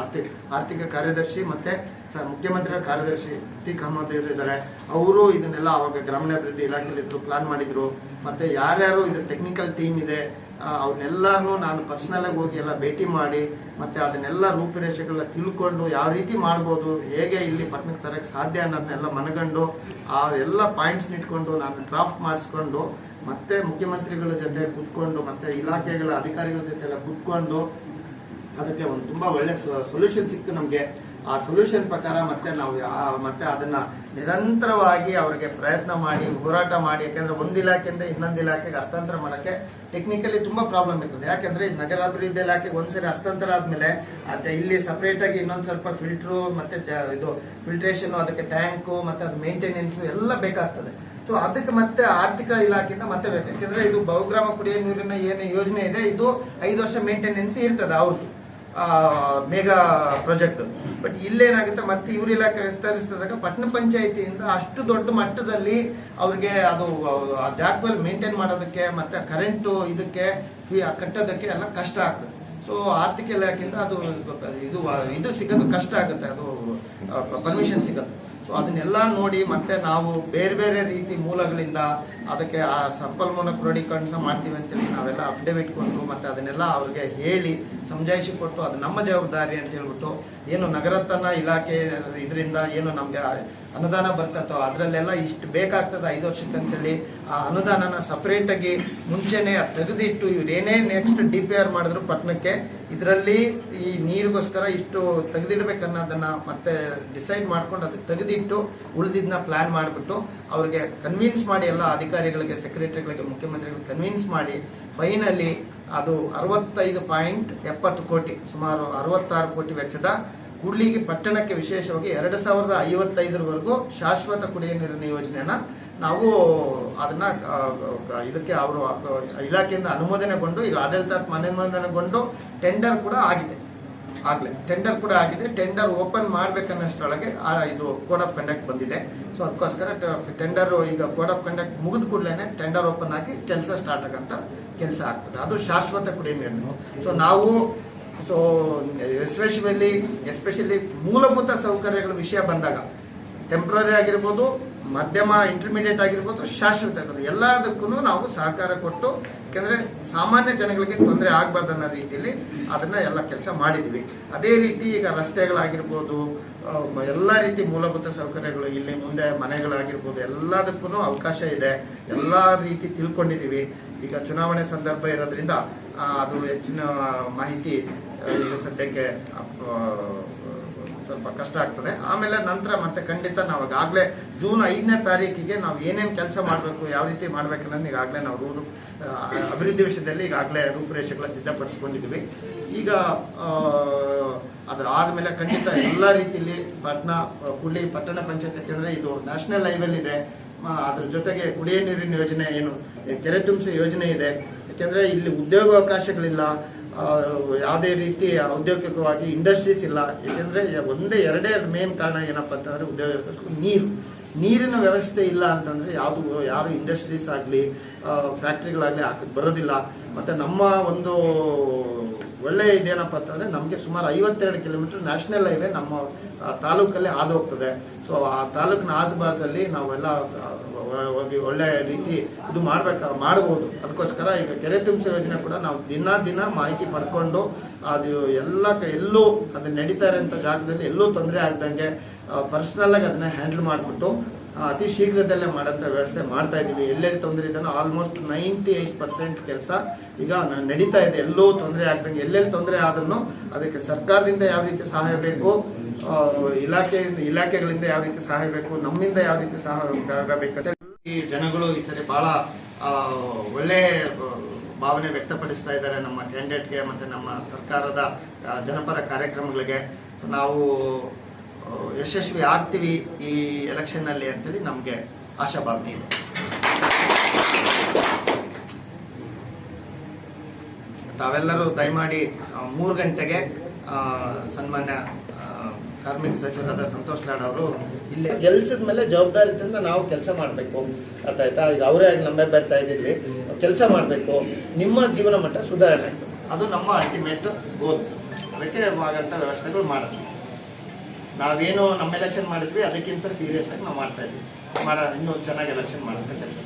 ಆರ್ಥಿಕ ಆರ್ಥಿಕ ಕಾರ್ಯದರ್ಶಿ, ಮತ್ತೆ ಸ- ಮುಖ್ಯಮಂತ್ರಿಗಳ ಕಾರ್ಯದರ್ಶಿ ಅತೀಕ್ ಅಹಮದ್ ಇವರು ಇದ್ದಾರೆ ಅವರು ಇದನ್ನೆಲ್ಲ ಅವಾಗ ಗ್ರಾಮೀಣಾಭಿವೃದ್ಧಿ ಇಲಾಖೆಯಲ್ಲಿ ಇದ್ರು ಪ್ಲಾನ್ ಮಾಡಿದ್ರು. ಮತ್ತೆ ಯಾರ್ಯಾರು ಇದ್ರ ಟೆಕ್ನಿಕಲ್ ಟೀಮ್ ಇದೆ ಅವ್ರನ್ನೆಲ್ಲರನ್ನೂ ನಾನು ಪರ್ಸ್ನಲಾಗಿ ಹೋಗಿ ಎಲ್ಲ ಭೇಟಿ ಮಾಡಿ, ಮತ್ತೆ ಅದನ್ನೆಲ್ಲ ರೂಪುರೇಷೆಗಳನ್ನ ತಿಳ್ಕೊಂಡು ಯಾವ ರೀತಿ ಮಾಡ್ಬೋದು, ಹೇಗೆ ಇಲ್ಲಿ ಪಟ್ಟಣಕ್ಕೆ ತರಕ್ಕೆ ಸಾಧ್ಯ ಅನ್ನೋದನ್ನೆಲ್ಲ ಮನಗಂಡು, ಆ ಎಲ್ಲ ಪಾಯಿಂಟ್ಸ್ ಇಟ್ಕೊಂಡು ನಾನು ಡ್ರಾಫ್ಟ್ ಮಾಡಿಸ್ಕೊಂಡು, ಮತ್ತೆ ಮುಖ್ಯಮಂತ್ರಿಗಳ ಜೊತೆ ಕೂತ್ಕೊಂಡು, ಮತ್ತೆ ಇಲಾಖೆಗಳ ಅಧಿಕಾರಿಗಳ ಜೊತೆ ಎಲ್ಲ ಕುತ್ಕೊಂಡು, ಅದಕ್ಕೆ ಒಂದು ತುಂಬಾ ಒಳ್ಳೆ ಸೊಲ್ಯೂಷನ್ ಸಿಕ್ತು ನಮಗೆ. ಆ ಸೊಲ್ಯೂಷನ್ ಪ್ರಕಾರ ಮತ್ತೆ ನಾವು ಮತ್ತೆ ಅದನ್ನ ನಿರಂತರವಾಗಿ ಅವರಿಗೆ ಪ್ರಯತ್ನ ಮಾಡಿ, ಹೋರಾಟ ಮಾಡಿ, ಯಾಕಂದ್ರೆ ಒಂದು ಇಲಾಖೆಯಿಂದ ಇನ್ನೊಂದು ಇಲಾಖೆಗೆ ಹಸ್ತಾಂತರ ಮಾಡಕ್ಕೆ ಟೆಕ್ನಿಕಲಿ ತುಂಬಾ ಪ್ರಾಬ್ಲಮ್ ಇರ್ತದೆ. ಯಾಕಂದ್ರೆ ನಗರಾಭಿವೃದ್ಧಿ ಇಲಾಖೆಗೆ ಒಂದ್ಸರಿ ಹಸ್ತಾಂತರ ಆದ್ಮೇಲೆ ಇಲ್ಲಿ ಸಪರೇಟ್ ಆಗಿ ಇನ್ನೊಂದ್ ಸ್ವಲ್ಪ ಫಿಲ್ಟ್ರು ಮತ್ತೆ ಇದು ಫಿಲ್ಟ್ರೇಷನ್ ಅದಕ್ಕೆ ಟ್ಯಾಂಕು ಮತ್ತೆ ಅದು ಮೇಂಟೆನೆನ್ಸ್ ಎಲ್ಲ ಬೇಕಾಗ್ತದೆ. ಸೊ ಅದಕ್ಕೆ ಮತ್ತೆ ಆರ್ಥಿಕ ಇಲಾಖೆಯಿಂದ ಮತ್ತೆ ಬೇಕು. ಯಾಕೆಂದ್ರೆ ಇದು ಬಹುಗ್ರಾಮ ಕುಡಿಯ ನೀರಿನ ಏನು ಯೋಜನೆ ಇದೆ, ಇದು ಐದು ವರ್ಷ ಮೇಂಟೆನೆನ್ಸ್ ಇರ್ತದೆ ಅವ್ರದ್ದು ಮೇಗಾ ಪ್ರಾಜೆಕ್ಟ್ ಬಟ್ ಇಲ್ಲೇನಾಗುತ್ತೆ, ಮತ್ತೆ ಇವ್ರ ಇಲಾಖೆ ವಿಸ್ತರಿಸಿದಾಗ ಪಟ್ಟಣ ಪಂಚಾಯತಿಯಿಂದ ಅಷ್ಟು ದೊಡ್ಡ ಮಟ್ಟದಲ್ಲಿ ಅವ್ರಿಗೆ ಅದು, ಆ ಜಾಗದಲ್ಲಿ ಮೇಂಟೈನ್ ಮಾಡೋದಕ್ಕೆ ಮತ್ತೆ ಕರೆಂಟು ಇದಕ್ಕೆ ಕಟ್ಟೋದಕ್ಕೆ ಎಲ್ಲ ಕಷ್ಟ ಆಗ್ತದೆ. ಸೊ ಆರ್ಥಿಕ ಇಲಾಖೆಯಿಂದ ಅದು ಇದು ಇದು ಸಿಗೋದು ಕಷ್ಟ ಆಗುತ್ತೆ. ಅದು ಪರ್ಮಿಷನ್ ಸಿಗೋದು. ಸೊ ಅದನ್ನೆಲ್ಲ ನೋಡಿ ಮತ್ತೆ ನಾವು ಬೇರೆ ಬೇರೆ ರೀತಿ ಮೂಲಗಳಿಂದ ಅದಕ್ಕೆ ಆ ಸಂಪನ್ಮೂಲ ಕ್ರೋಢೀಕರಣ ಮಾಡ್ತೀವಿ ಅಂತೇಳಿ ನಾವೆಲ್ಲ ಅಫಿಡವಿಟ್ ಕೊಟ್ಟು ಮತ್ತೆ ಅದನ್ನೆಲ್ಲ ಅವ್ರಿಗೆ ಹೇಳಿ ಸಮಜಾಯಿಸಿ ಕೊಟ್ಟು ಅದು ನಮ್ಮ ಜವಾಬ್ದಾರಿ ಅಂತ ಹೇಳ್ಬಿಟ್ಟು ಏನು ನಗರತನ ಇಲಾಖೆ ಇದರಿಂದ ಏನು ನಮಗೆ ಅನುದಾನ ಬರ್ತತ್ತೋ ಅದರಲ್ಲೆಲ್ಲ ಇಷ್ಟು ಬೇಕಾಗ್ತದೆ ಐದು ವರ್ಷಕ್ಕೆ ಅಂತೇಳಿ ಆ ಅನುದಾನನ ಸಪ್ರೇಟಾಗಿ ಮುಂಚೆನೆ ತೆಗೆದಿಟ್ಟು ಇವ್ರು ಏನೇ ನೆಕ್ಸ್ಟ್ ಡಿ ಪಿ ಆರ್ ಮಾಡಿದ್ರು ಪಟ್ಟಣಕ್ಕೆ ಇದರಲ್ಲಿ ಈ ನೀರಿಗೋಸ್ಕರ ಇಷ್ಟು ತೆಗೆದಿಡ್ಬೇಕನ್ನೋದನ್ನ ಮತ್ತೆ ಡಿಸೈಡ್ ಮಾಡ್ಕೊಂಡು ಅದಕ್ಕೆ ತೆಗೆದಿಟ್ಟು ಉಳಿದಿದ್ದನ್ನ ಪ್ಲಾನ್ ಮಾಡಿಬಿಟ್ಟು ಅವ್ರಿಗೆ ಕನ್ವಿನ್ಸ್ ಮಾಡಿ ಎಲ್ಲ ಅಧಿಕಾರಿಗಳಿಗೆ ಸೆಕ್ರೆಟರಿಗಳಿಗೆ ಮುಖ್ಯಮಂತ್ರಿಗಳಿಗೆ ಕನ್ವಿನ್ಸ್ ಮಾಡಿ ಫೈನಲಿ ಅದು ಅರವತ್ತೈದು ಪಾಯಿಂಟ್ ಎಪ್ಪತ್ತು ಕೋಟಿ, ಸುಮಾರು ಅರವತ್ತಾರು ಕೋಟಿ ವೆಚ್ಚದ ಕೂಡ್ಲಿಗಿ ಪಟ್ಟಣಕ್ಕೆ ವಿಶೇಷವಾಗಿ ಎರಡು ಸಾವಿರದ ಐವತ್ತೈದರವರೆಗೂ ಶಾಶ್ವತ ಕುಡಿಯ ನೀರಿನ ಯೋಜನೆಯನ್ನ ನಾವು ಅದನ್ನ ಇದಕ್ಕೆ ಅವರು ಇಲಾಖೆಯಿಂದ ಅನುಮೋದನೆಗೊಂಡು ಈಗ ಆಡಳಿತಾತ್ಮಕ ಅನುಮೋದನೆಗೊಂಡು ಟೆಂಡರ್ ಕೂಡ ಆಗಿದೆ. ಆಗ್ಲೇ ಟೆಂಡರ್ ಕೂಡ ಆಗಿದೆ. ಟೆಂಡರ್ ಓಪನ್ ಮಾಡ್ಬೇಕನ್ನಷ್ಟರೊಳಗೆ ಇದು ಕೋಡ್ ಆಫ್ ಕಂಡಕ್ಟ್ ಬಂದಿದೆ. ಸೊ ಅದಕ್ಕೋಸ್ಕರ ಟೆಂಡರ್ ಈಗ ಕೋಡ್ ಆಫ್ ಕಂಡಕ್ಟ್ ಮುಗಿದ ಕೂಡಲೇ ಟೆಂಡರ್ ಓಪನ್ ಆಗಿ ಕೆಲಸ ಸ್ಟಾರ್ಟ್ ಆಗಂತ ಕೆಲಸ ಆಗ್ತದೆ. ಅದು ಶಾಶ್ವತ ಕುಡಿಯ ನೀರನ್ನು ಸೊ ನಾವು ಸೊ ಎಸ್ಪೆಷಲಿ ಎಸ್ಪೆಷಲಿ ಮೂಲಭೂತ ಸೌಕರ್ಯಗಳ ವಿಷಯ ಬಂದಾಗ ಟೆಂಪ್ರರಿ ಆಗಿರ್ಬೋದು ಮಧ್ಯಮ ಇಂಟರ್ಮೀಡಿಯೇಟ್ ಆಗಿರ್ಬೋದು, ಶಾಶ್ವತ ಆಗಿರ್ಬೋದು ಎಲ್ಲದಕ್ಕೂ ನಾವು ಸಹಕಾರ ಕೊಟ್ಟು, ಯಾಕಂದ್ರೆ ಸಾಮಾನ್ಯ ಜನಗಳಿಗೆ ತೊಂದರೆ ಆಗಬಾರ್ದು ಅನ್ನೋ ರೀತಿಯಲ್ಲಿ ಅದನ್ನ ಎಲ್ಲ ಕೆಲಸ ಮಾಡಿದ್ವಿ. ಅದೇ ರೀತಿ ಈಗ ರಸ್ತೆಗಳಾಗಿರ್ಬೋದು ಎಲ್ಲ ರೀತಿ ಮೂಲಭೂತ ಸೌಕರ್ಯಗಳು ಇಲ್ಲಿ ಮುಂದೆ ಮನೆಗಳಾಗಿರ್ಬೋದು ಎಲ್ಲದಕ್ಕೂ ಅವಕಾಶ ಇದೆ. ಎಲ್ಲ ರೀತಿ ತಿಳ್ಕೊಂಡಿದ್ದೀವಿ ಈಗ ಚುನಾವಣೆ ಸಂದರ್ಭ ಇರೋದ್ರಿಂದ ಅದು ಹೆಚ್ಚಿನ ಮಾಹಿತಿ ಈಗ ಸದ್ಯಕ್ಕೆ ಸ್ವಲ್ಪ ಕಷ್ಟ ಆಗ್ತದೆ. ಆಮೇಲೆ ನಂತರ ಮತ್ತೆ ಖಂಡಿತ ನಾವು ಈಗಾಗಲೇ ಜೂನ್ ಐದನೇ ತಾರೀಕಿಗೆ ನಾವು ಏನೇನು ಕೆಲಸ ಮಾಡಬೇಕು ಯಾವ ರೀತಿ ಮಾಡ್ಬೇಕು ಅನ್ನೋದು ಈಗಾಗಲೇ ನಾವು ರೂರು ಅಭಿವೃದ್ಧಿ ವಿಷಯದಲ್ಲಿ ಈಗಾಗಲೇ ರೂಪುರೇಷೆಗಳ ಸಿದ್ಧಪಡಿಸ್ಕೊಂಡಿದ್ದೀವಿ ಈಗ ಅದರ ಆದ್ಮೇಲೆ ಖಂಡಿತ ಎಲ್ಲ ರೀತಿಯಲ್ಲಿ ಪಟ್ಟಣ ಕುಳ್ಳಿ ಪಟ್ಟಣ ಪಂಚಾಯತ್ ಅಂದ್ರೆ ಇದು ನ್ಯಾಷನಲ್ ಲೆವೆಲ್ ಇದೆ. ಅದ್ರ ಜೊತೆಗೆ ಕುಡಿಯ ನೀರಿನ ಯೋಜನೆ ಏನು ಕೆರೆ ತುಂಬಿಸಿ ಯೋಜನೆ ಇದೆ. ಯಾಕೆಂದ್ರೆ ಇಲ್ಲಿ ಉದ್ಯೋಗಾವಕಾಶಗಳಿಲ್ಲ. ಆ, ಯಾವುದೇ ರೀತಿ ಔದ್ಯೋಗಿಕವಾಗಿ ಇಂಡಸ್ಟ್ರೀಸ್ ಇಲ್ಲ. ಏಕೆಂದರೆ ಒಂದೇ, ಎರಡೇ ಮೇನ್ ಕಾರಣ ಏನಪ್ಪ ಅಂತಂದ್ರೆ ಉದ್ಯೋಗ ನೀರು. ನೀರಿನ ವ್ಯವಸ್ಥೆ ಇಲ್ಲ ಅಂತಂದ್ರೆ ಯಾವುದು ಯಾರು ಇಂಡಸ್ಟ್ರೀಸ್ ಆಗಲಿ ಫ್ಯಾಕ್ಟ್ರಿಗಳಾಗಲಿ ಹಾಕಕ್ಕೆ ಬರೋದಿಲ್ಲ. ಮತ್ತೆ ನಮ್ಮ ಒಂದು ಒಳ್ಳೆ ಇದೇನಪ್ಪ ಅಂತಂದ್ರೆ ನಮಗೆ ಸುಮಾರು ಐವತ್ತೆರಡು ಕಿಲೋಮೀಟರ್ ನ್ಯಾಷನಲ್ ಹೈವೇ ನಮ್ಮ ತಾಲೂಕಲ್ಲಿ ಹಾದು ಹೋಗ್ತದೆ. ಸೊ ಆ ತಾಲೂಕಿನ ಆಜುಬಾಜಲ್ಲಿ ನಾವೆಲ್ಲ ಹೋಗಿ ಒಳ್ಳೆ ರೀತಿ ಇದು ಮಾಡ್ಬೇಕ ಮಾಡಬಹುದು ಅದಕ್ಕೋಸ್ಕರ ಈಗ ಕೆರೆ ತುಂಬಿಸ ಯೋಜನೆ ಕೂಡ ನಾವು ದಿನ ದಿನ ಮಾಹಿತಿ ಪಡ್ಕೊಂಡು ಅದು ಎಲ್ಲ ಎಲ್ಲೂ ಅದು ನಡೀತಾ ಇರೋಂಥ ಜಾಗದಲ್ಲಿ ಎಲ್ಲೂ ತೊಂದರೆ ಆಗ್ದಂಗೆ ಪರ್ಸನಲ್ ಆಗಿ ಅದನ್ನ ಹ್ಯಾಂಡಲ್ ಮಾಡಿಬಿಟ್ಟು ಅತಿ ಶೀಘ್ರದಲ್ಲೇ ಮಾಡೋಂಥ ವ್ಯವಸ್ಥೆ ಮಾಡ್ತಾ ಇದ್ದೀವಿ. ಎಲ್ಲೆಲ್ಲಿ ತೊಂದರೆ ಇದೆನೋ ಆಲ್ಮೋಸ್ಟ್ ನೈಂಟಿ ಏಟ್ ಪರ್ಸೆಂಟ್ ಕೆಲಸ ಈಗ ನಡೀತಾ ಇದೆ. ಎಲ್ಲೂ ತೊಂದರೆ ಆಗ್ದಂಗೆ ಎಲ್ಲೆಲ್ಲಿ ತೊಂದರೆ ಆದ್ರೂ ಅದಕ್ಕೆ ಸರ್ಕಾರದಿಂದ ಯಾವ ರೀತಿ ಸಹಾಯ ಬೇಕು ಇಲಾಖೆಯಿಂದ ಇಲಾಖೆ ಇಲಾಖೆಗಳಿಂದ ಯಾವ ರೀತಿ ಸಹಾಯ ಬೇಕು, ನಮ್ಮಿಂದ ಯಾವ ರೀತಿ ಸಹಾಯ ಆಗಬೇಕಂತ ಈ ಜನಗಳು ಈ ಸರಿ ಬಹಳ ಒಳ್ಳೆ ಭಾವನೆ ವ್ಯಕ್ತಪಡಿಸ್ತಾ ಇದ್ದಾರೆ ನಮ್ಮ ಕ್ಯಾಂಡಿಡೇಟ್ಗೆ ಮತ್ತೆ ನಮ್ಮ ಸರ್ಕಾರದ ಜನಪರ ಕಾರ್ಯಕ್ರಮಗಳಿಗೆ. ನಾವು ಯಶಸ್ವಿ ಆಗ್ತೀವಿ ಈ ಎಲೆಕ್ಷನ್ನಲ್ಲಿ ಅಂತೇಳಿ ನಮಗೆ ಆಶಾಭಾವನೆ ಇದೆ. ತಾವೆಲ್ಲರೂ ದಯಮಾಡಿ ಮೂರು ಗಂಟೆಗೆ ಸನ್ಮಾನ್ಯ ಕಾರ್ಮಿಕ ಸಚಿವರಾದ ಸಂತೋಷ್ ಲಾಡ್ ಅವರು ಇಲ್ಲಿ ಕೆಲಸದ ಮೇಲೆ ಜವಾಬ್ದಾರಿಯಿಂದ ನಾವು ಕೆಲಸ ಮಾಡಬೇಕು. ಅರ್ಥ ಆಯ್ತಾ ಈಗ ಅವರೇ ಆಗಿ ನಂಬೆ ಬರ್ತಾ ಇದ್ದಿದ್ವಿ ಕೆಲಸ ಮಾಡಬೇಕು. ನಿಮ್ಮ ಜೀವನ ಮಟ್ಟ ಸುಧಾರಣೆ ಆಯಿತು ಅದು ನಮ್ಮ ಅಲ್ಟಿಮೇಟ್ ಗೋಲ್ ಅದಕ್ಕೆ ಆಗಂಥ ವ್ಯವಸ್ಥೆಗಳು ಮಾಡಬೇಕು ನಾವೇನು ನಮ್ಮ ಎಲೆಕ್ಷನ್ ಮಾಡಿದ್ವಿ ಅದಕ್ಕಿಂತ ಸೀರಿಯಸ್ ಆಗಿ ನಾವು ಮಾಡ್ತಾ ಇದ್ವಿ ಮಾಡ ಇನ್ನೂ ಚೆನ್ನಾಗಿ ಎಲೆಕ್ಷನ್ ಮಾಡೋಂಥ ಕೆಲಸ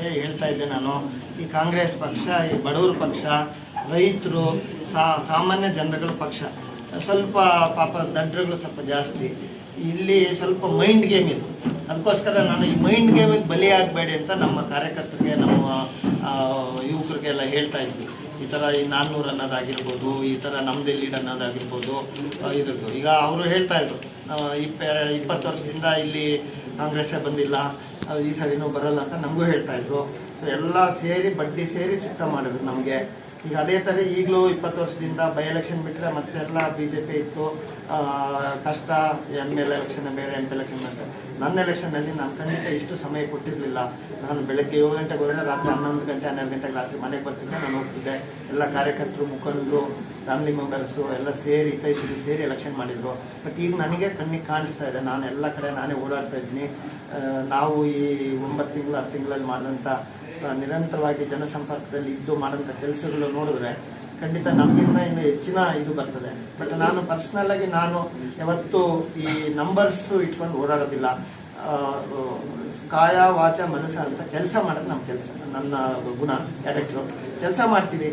ಏ ಹೇಳ್ತಾ ಇದ್ದೆ ನಾನು ಈ ಕಾಂಗ್ರೆಸ್ ಪಕ್ಷ ಈ ಬಡವ್ರ ಪಕ್ಷ ರೈತರು ಸಾಮಾನ್ಯ ಜನರುಗಳ ಪಕ್ಷ ಸ್ವಲ್ಪ ಪಾಪ ದಡ್ಡರುಗಳು ಸ್ವಲ್ಪ ಜಾಸ್ತಿ. ಇಲ್ಲಿ ಸ್ವಲ್ಪ ಮೈಂಡ್ ಗೇಮ್ ಇದು. ಅದಕ್ಕೋಸ್ಕರ ನಾನು ಈ ಮೈಂಡ್ ಗೇಮಿಗೆ ಬಲಿಯಾಗಬೇಡಿ ಅಂತ ನಮ್ಮ ಕಾರ್ಯಕರ್ತರಿಗೆ, ನಮ್ಮ ಯುವಕರಿಗೆಲ್ಲ ಹೇಳ್ತಾ ಇದ್ವಿ. ಈ ಥರ ಈ ನಾನ್ನೂರು ಅನ್ನೋದಾಗಿರ್ಬೋದು, ಈ ಥರ ನಮ್ದು ಲೀಡ್ ಅನ್ನೋದಾಗಿರ್ಬೋದು ಇದ್ರದ್ದು. ಈಗ ಅವರು ಹೇಳ್ತಾ ಇದ್ರು ಇಪ್ಪ, ಇಪ್ಪತ್ತು ವರ್ಷದಿಂದ ಇಲ್ಲಿ ಕಾಂಗ್ರೆಸ್ಸೇ ಬಂದಿಲ್ಲ ಈ ಸರಿನೂ ಬರಲ್ಲ ಅಂತ ನಮಗೂ ಹೇಳ್ತಾ ಇದ್ರು. ಸೊ ಎಲ್ಲ ಸೇರಿ ಬಡ್ಡಿ ಸೇರಿ ಚಿತ್ತ ಮಾಡಿದ್ರು ನಮಗೆ. ಈಗ ಅದೇ ಥರ ಈಗಲೂ ಇಪ್ಪತ್ತು ವರ್ಷದಿಂದ ಬೈ ಎಲೆಕ್ಷನ್ ಬಿಟ್ಟರೆ ಮತ್ತೆಲ್ಲ ಬಿ ಜೆ ಪಿ ಇತ್ತು. ಕಷ್ಟ ಎಂ ಎಲ್ ಎಲೆಕ್ಷನ್ ಬೇರೆ ಎಂ ಪಿ ಎಲೆಕ್ಷನ್ ಅಂತ ನನ್ನ ಎಲೆಕ್ಷನ್ನಲ್ಲಿ ನಾನು ಖಂಡಿತ ಇಷ್ಟು ಸಮಯ ಕೊಟ್ಟಿರಲಿಲ್ಲ. ನಾನು ಬೆಳಗ್ಗೆ ಏಳು ಗಂಟೆಗೆ ಹೋದರೆ ರಾತ್ರಿ ಹನ್ನೊಂದು ಗಂಟೆ, ಹನ್ನೆರಡು ಗಂಟೆಗೆ ರಾತ್ರಿ ಮನೆಗೆ ಬರ್ತಿದ್ದೆ, ನಾನು ಹೋಗ್ತಿದ್ದೆ. ಎಲ್ಲ ಕಾರ್ಯಕರ್ತರು, ಮುಖಂಡರು ಫ್ಯಾಮಿಲಿ ಮೆಂಬರ್ಸು ಎಲ್ಲ ಸೇರಿ ಹಿತೈಷಿಗಳು ಸೇರಿ ಎಲೆಕ್ಷನ್ ಮಾಡಿದ್ರು. ಬಟ್ ಈಗ ನನಗೆ ಕಣ್ಣಿಗೆ ಕಾಣಿಸ್ತಾ ಇದೆ. ನಾನು ಎಲ್ಲ ಕಡೆ ನಾನೇ ಓಡಾಡ್ತಾ ಇದ್ದೀನಿ. ನಾವು ಈ ಒಂಬತ್ತು ತಿಂಗಳು, ಹತ್ತು ತಿಂಗಳಲ್ಲಿ ಮಾಡಿದಂಥ ನಿರಂತರವಾಗಿ ಜನಸಂಪರ್ಕದಲ್ಲಿ ಇದ್ದು ಮಾಡೋಂಥ ಕೆಲಸಗಳು ನೋಡಿದ್ರೆ ಖಂಡಿತ ನಮಗಿಂತ ಇನ್ನು ಹೆಚ್ಚಿನ ಇದು ಬರ್ತದೆ. ಬಟ್ ನಾನು ಪರ್ಸ್ನಲ್ ಆಗಿ ನಾನು ಯಾವತ್ತು ಈ ನಂಬರ್ಸ್ ಇಟ್ಕೊಂಡು ಓಡಾಡೋದಿಲ್ಲ. ಆ, ಕಾಯ ವಾಚ ಮನಸ್ಸ ಅಂತ ಕೆಲಸ ಮಾಡೋದು ನಮ್ಮ ಕೆಲಸ ನನ್ನ ಗುಣ ಕ್ಯಾರೆಕ್ಟ್ರು ಕೆಲಸ ಮಾಡ್ತೀವಿ